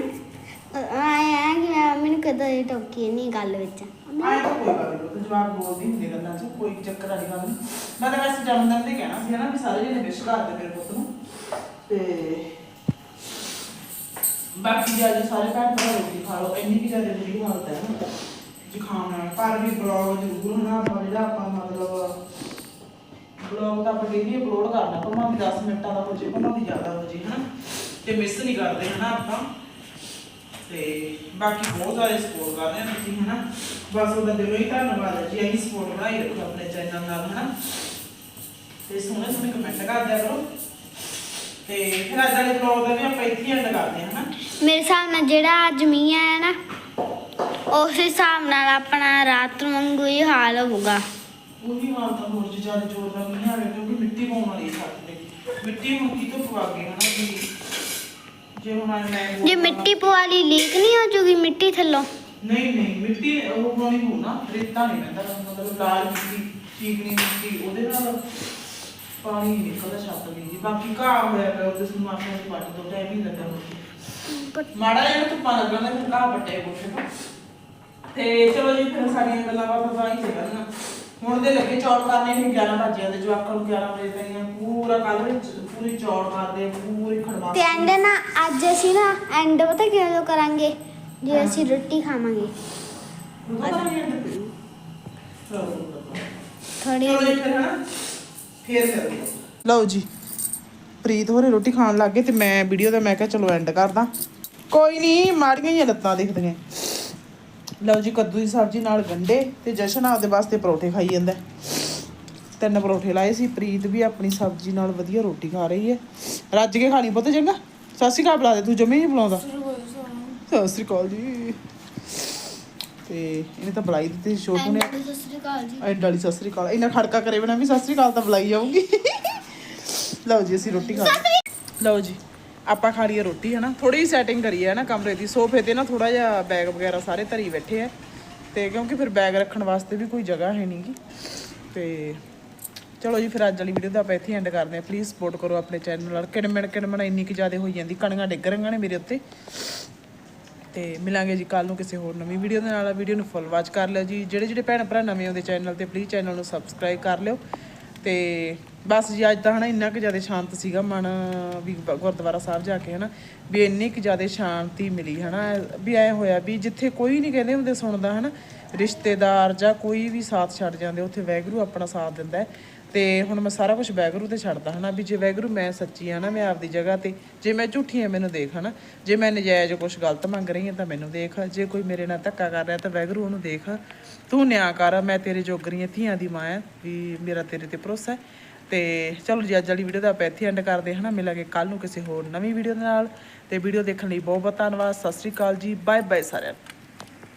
ਆਏ ਆ ਕਿ ਮੈਂ ਮੰਮੀ ਨੂੰ ਕਦਾਂ ਦੀ ਟੋਕੀ ਨਹੀਂ ਗੱਲ ਵਿੱਚ? ਆਏ ਤਾਂ ਕੋਈ ਗੱਲ ਨਹੀਂ ਤੇ ਜਵਾਬ ਬੋਲਦੀ ਹੁੰਦੀ ਗੱਲਾਂ 'ਚ ਕੋਈ ਚੱਕਰ ਵਾਲੀ ਗੱਲ ਨਹੀਂ। ਮੈਂ ਤਾਂ ਵੈਸੇ ਜਨਮ ਦਿਨ ਤੇ ਕਹਿਣਾ ਸੀ ਨਾ ਵੀ ਸਾਰੇ ਜਣੇ ਵਿਸ਼ ਕਰਦੇ ਮੇਰੇ ਪੁੱਤ ਨੂੰ। ਤੇ ਬਾਕੀ ਜੇ ਅੱਜ ਸਾਰੇ ਭੈਣ ਭਰਾ ਰੋਟੀ ਖਾ ਲਓ, ਇੰਨੀ ਕਿ ਜ਼ਿਆਦਾ ਬੁਰੀ ਹਾਲਤ ਹੈ ਨਾ, ਜ਼ੁਕਾਮ ਨਾਲ। ਪਰ ਵੀ ਬਲੌਗ ਜ਼ਰੂਰ ਹੋਣਾ ਆਪਾਂ ਜਿਹੜਾ ਆਪਾਂ ਮਤਲਬ ਬਲੌਗ ਤਾਂ ਆਪਾਂ ਡੇਲੀ ਅਪਲੋਡ ਕਰਨਾ ਭਾਵੇਂ 10 ਮਿੰਟਾਂ ਦਾ ਹੋ ਜੇ ਭਾਵੇਂ ਜ਼ਿਆਦਾ ਹੋ ਜੇ ਹਨਾ? ਤੇ ਮਿਸ ਨਹੀਂ ਕਰਦੇ, ਹਨਾ ਆਪਾਂ? ਤੇ ਬਾਕੀ ਬਹੁਤ ਸਾਰੇ ਸਪੋਰਟ ਕਰਦੇ ਹਾਂ ਤੁਸੀਂ, ਹਨਾ? ਬਸ ਉਹਦਾ ਦਿਲੋਂ ਹੀ ਧੰਨਵਾਦ ਹੈ ਜੀ, ਇਹੀ ਸਪੋਰਟ ਬਣਾਈ ਰੱਖੋ ਆਪਣੇ ਚੈਨਲ ਨਾਲ, ਹਨਾ? ਤੇ ਸੋਹਣੇ ਸੋਹਣੇ ਕਮੈਂਟ ਕਰਦਿਆ ਕਰੋ। ਤੇ ਫਿਰ ਅੱਜ ਵਾਲੇ ਬਲੌਗ ਦਾ ਵੀ ਆਪਾਂ ਇੱਥੇ ਹੀ ਐਂਡ ਕਰਦੇ ਹਾਂ ਹਨਾ? ਮੇਰੇ ਹਿਸਾਬ ਨਾਲ ਜਿਹੜਾ ਅੱਜ ਮੀਂਹ ਆਇਆ ਨਾ ਉਸ ਹਿਸਾਬ ਨਾਲ ਆਪਣਾ ਰਾਤ ਨੂੰ ਵਾਂਗੂ ਹੀ ਹਾਲ ਹੋਊਗਾ। ਉਹੀ ਹਾਲ ਤਾਂ ਹੋਰ ਜੀ ਜ਼ਿਆਦਾ ਜ਼ੋਰ ਨਾਲ ਨਹੀਂ ਆ ਰਿਹਾ ਕਿਉਂਕਿ ਮਿੱਟੀ ਪਾਉਣ ਵਾਲੀ ਛੱਤ ਤੇ। ਮਿੱਟੀ ਹੁਣ ਕੀ ਤੋਂ ਪਵਾ ਕੇ ਹਨਾ ਵੀ ਜੇ ਹੁਣ ਮੈਂ ਜੇ ਮਿੱਟੀ ਪਵਾ ਲਈ ਲੀਕ ਨਹੀਂ ਹੋ ਜੂਗੀ ਮਿੱਟੀ ਥੱਲੋਂ? ਨਹੀਂ ਨਹੀਂ ਮਿੱਟੀ ਉਹ ਪਾਉਣੀ ਹੋ ਨਾ ਰੇਤਾ ਨਹੀਂ ਰਹਿੰਦਾ ਮਤਲਬ ਲਾਲ ਮਿੱਟੀ ਚੀਕਣੀ ਮਿੱਟੀ ਉਹਦੇ ਨਾਲ ਪਾਣੀ ਨਿਕਲਦਾ ਛੱਤ ਦੀ ਜੀ ਬਾਕੀ ਘਾਹ ਹੋਇਆ ਪਿਆ ਉਹਦੇ ਆਪਣੇ ਨੂੰ ਪੱਟ ਦੋ ਟਾਈਮ ਹੀ ਲੱਗਾ। ਮਾੜਾ ਜਿਹਾ ਧੁੱਪਾਂ ਲੱਗਣ ਦਾ ਫਿਰ ਘਾਹ ਪੱਟੇ ਕੋਠੇ ਤੋਂ ਤੇ ਚਲੋ ਜੀ ਫਿਰ ਸਾਡੀਆਂ ਗੱਲਾਂ ਬਾਤਾਂ ਤਾਂ ਹੀ ਚੱਲਣਗੀਆਂ ਹੁਣ ਦੇ ਲੱਗੇ ਚੌੜ ਕਰਨੇ ਨੇ 11 ਵਜੇ ਦੇ ਜਵਾਕਾਂ ਨੂੰ 11 ਵਜੇ ਤਾਈਂ ਪੂਰਾ ਕੱਲ ਵਿੱਚ ਪੂਰੀ ਚੌੜ ਕਰਦੇ ਪੂਰੀ ਖੜਵਾ ਤੇ ਐਂਡ ਨਾ ਅੱਜ ਅਸੀਂ ਨਾ ਐਂਡ ਪਤਾ ਕਿਵੇਂ ਕਰਾਂਗੇ ਜੇ ਅਸੀਂ ਰੋਟੀ ਖਾਵਾਂਗੇ ਥੋੜੀ ਚਲੋ ਜੀ ਫਿਰ ਲਓ ਜੀ। ਪ੍ਰੀਤ ਹੋਰੇ ਰੋਟੀ ਖਾਣ ਲੱਗ ਗਏ ਤੇ ਮੈਂ ਵੀਡੀਓ ਦਾ ਮੈਂ ਕਿਹਾ ਚਲੋ ਐਂਡ ਕਰਦਾ। ਕੋਈ ਨਹੀਂ ਮਾੜੀਆਂ ਹੀ ਲੱਤਾਂ ਦਿਖਦੀਆਂ। ਲਓ ਜੀ ਕੱਦੂ ਦੀ ਸਬਜ਼ੀ ਨਾਲ ਗੰਡੇ ਤੇ ਜਸ਼ਨ ਆਪਦੇ ਵਾਸਤੇ ਪਰੌਠੇ ਖਾਈ ਜਾਂਦਾ। ਹੈ। ਤਿੰਨ ਪਰੌਠੇ ਲਾਏ ਸੀ। ਪ੍ਰੀਤ ਵੀ ਆਪਣੀ ਸਬਜ਼ੀ ਨਾਲ ਵਧੀਆ ਰੋਟੀ ਖਾ ਰਹੀ ਹੈ। ਰੱਜ ਕੇ ਖਾਣੀ ਪੁੱਤ ਚੰਗਾ। ਸ਼੍ਰੀ ਅਕਾਲ ਬੁਲਾ ਦੇ ਤੂੰ ਜਮੇ ਨਹੀਂ ਬੁਲਾਉਂਦਾ? ਸਤਿ ਸ਼੍ਰੀ ਅਕਾਲ ਜੀ। ਤੇ ਇਹਨੇ ਤਾਂ ਬੁਲਾਈ ਦਿੱਤੀ ਸੀ ਛੋਟੂ ਨੇ। ਸਤਿ ਸ੍ਰੀ ਅਕਾਲ ਜੀ। ਐਡ ਵਾਲੀ ਸਤਿ ਸ੍ਰੀ ਅਕਾਲ। ਇਹਨਾਂ ਖੜਕਾ ਕਰੇ ਬਿਨਾ ਵੀ ਸਤਿ ਸ੍ਰੀ ਅਕਾਲ ਤਾਂ ਬੁਲਾਈ ਜਾਊਗੀ। ਲਓ ਜੀ ਅਸੀਂ ਰੋਟੀ ਖਾ ਲਈ। ਲਓ ਜੀ ਆਪਾਂ ਖਾ ਲਈਏ ਰੋਟੀ ਹੈ ਨਾ ਥੋੜੀ ਜਿਹੀ ਸੈਟਿੰਗ ਕਰੀ ਹੈ ਨਾ ਕਮਰੇ ਦੀ। ਸੋਫੇ ਤੇ ਨਾ ਥੋੜਾ ਜਿਹਾ ਬੈਗ ਵਗੈਰਾ ਸਾਰੇ ਧਰੀ ਬੈਠੇ ਆ। ਤੇ ਕਿਉਂਕਿ ਫਿਰ ਬੈਗ ਰੱਖਣ ਵਾਸਤੇ ਵੀ ਕੋਈ ਜਗ੍ਹਾ ਹੈ ਨਹੀਂਗੀ ਤੇ ਚਲੋ ਜੀ ਫਿਰ ਅੱਜ ਵਾਲੀ ਵੀਡੀਓ ਦਾ ਆਪਾਂ ਇੱਥੇ ਐਂਡ ਕਰਦੇ ਹਾਂ। ਪਲੀਜ਼ ਸਪੋਰਟ ਕਰੋ ਆਪਣੇ ਚੈਨਲ ਨਾਲ। ਕਿਣਮਣ ਕਿਣਮਣ ਇੰਨੀ ਕਿ ਜ਼ਿਆਦਾ ਹੋਈ ਜਾਂਦੀ। ਕਣੀਆਂ ਡਿੱਗ ਰਹੀਆਂ ਨੇ ਮੇਰੇ ਉੱਤੇ। ਤੇ ਮਿਲਾਂਗੇ ਜੀ ਕੱਲ ਨੂੰ ਕਿਸੇ ਹੋਰ ਨਵੀਂ ਵੀਡੀਓ ਦੇ ਨਾਲ। ਵੀਡੀਓ ਨੂੰ ਫੁੱਲ ਵਾਚ ਕਰ ਲਿਓ ਜੀ। ਜਿਹੜੇ ਜਿਹੜੇ ਭੈਣ ਭਰਾ ਨਵੇਂ ਆਉਂਦੇ ਚੈਨਲ ਤੇ ਪਲੀਜ਼ ਚੈਨਲ ਨੂੰ ਸਬਸਕ੍ਰਾਈਬ ਕਰ ਲਿਓ। ਤੇ ਬਸ ਜੀ, ਅੱਜ ਤਾਂ ਹਨਾ ਇੰਨਾ ਕੁ ਜ਼ਿਆਦਾ ਸ਼ਾਂਤ ਸੀਗਾ ਮਨ, ਵੀ ਗੁਰਦੁਆਰਾ ਸਾਹਿਬ ਜਾ ਕੇ ਹਨਾ, ਵੀ ਇੰਨੀ ਕੁ ਜ਼ਿਆਦਾ ਸ਼ਾਂਤੀ ਮਿਲੀ ਹਨਾ। ਵੀ ਐ ਹੋਇਆ ਵੀ ਜਿੱਥੇ ਕੋਈ ਨਹੀਂ ਕਹਿੰਦੇ ਹੁੰਦੇ ਸੁਣਦਾ ਹਨਾ, ਰਿਸ਼ਤੇਦਾਰ ਜਾਂ ਕੋਈ ਵੀ ਸਾਥ ਛੱਡ ਜਾਂਦੇ, ਉੱਥੇ ਵੈਗਰੂ ਆਪਣਾ ਸਾਥ ਦਿੰਦਾ ਤੇ ਹੁਣ ਮੈਂ ਸਾਰਾ ਕੁਝ ਵੈਗਰੂ ਤੇ ਛੱਡਦਾ ਹਨਾ, ਵੀ ਜੇ ਵੈਗਰੂ ਮੈਂ ਸੱਚੀ ਆ ਨਾ, ਮੈਂ ਆਪਦੀ ਜਗ੍ਹਾ ਤੇ, ਜੇ ਮੈਂ ਝੂਠੀ ਆ, ਮੈਨੂੰ ਦੇਖ ਹਨਾ। ਜੇ ਮੈਂ ਨਜਾਇਜ਼ ਕੁਝ ਗਲਤ ਮੰਗ ਰਹੀ ਹਾਂ ਤਾਂ ਮੈਨੂੰ ਦੇਖ। ਜੇ ਕੋਈ ਮੇਰੇ ਨਾਲ ਧੱਕਾ ਕਰ ਰਿਹਾ, ਤਾਂ ਵੈਗਰੂ ਉਹਨੂੰ ਦੇਖ। ਤੂੰ ਨਿਆਂ ਕਰ, ਮੈਂ ਤੇਰੇ ਜੋਗਰੀਆਂ ਧੀਆਂ ਦੀ ਮਾਂ ਆ, ਵੀ ਮੇਰਾ ਤੇਰੇ ਤੇ ਭਰੋਸਾ ਹੈ। ਤੇ ਚਲੋ ਜੀ, ਅੱਜ ਵਾਲੀ ਵੀਡੀਓ ਦਾ ਆਪਾਂ ਇੱਥੇ ਐਂਡ ਕਰਦੇ ਹਾਂ ਨਾ ਮਿਲਾਂਗੇ ਕੱਲ ਨੂੰ ਕਿਸੇ ਹੋਰ ਨਵੀਂ ਵੀਡੀਓ ਦੇ ਨਾਲ। ਤੇ ਵੀਡੀਓ ਦੇਖਣ ਲਈ ਬਹੁਤ ਬਹੁਤ ਧੰਨਵਾਦ। ਸਤਿ ਸ੍ਰੀ ਅਕਾਲ ਜੀ। ਬਾਏ ਬਾਏ ਸਾਰਿਆਂ ਨੂੰ।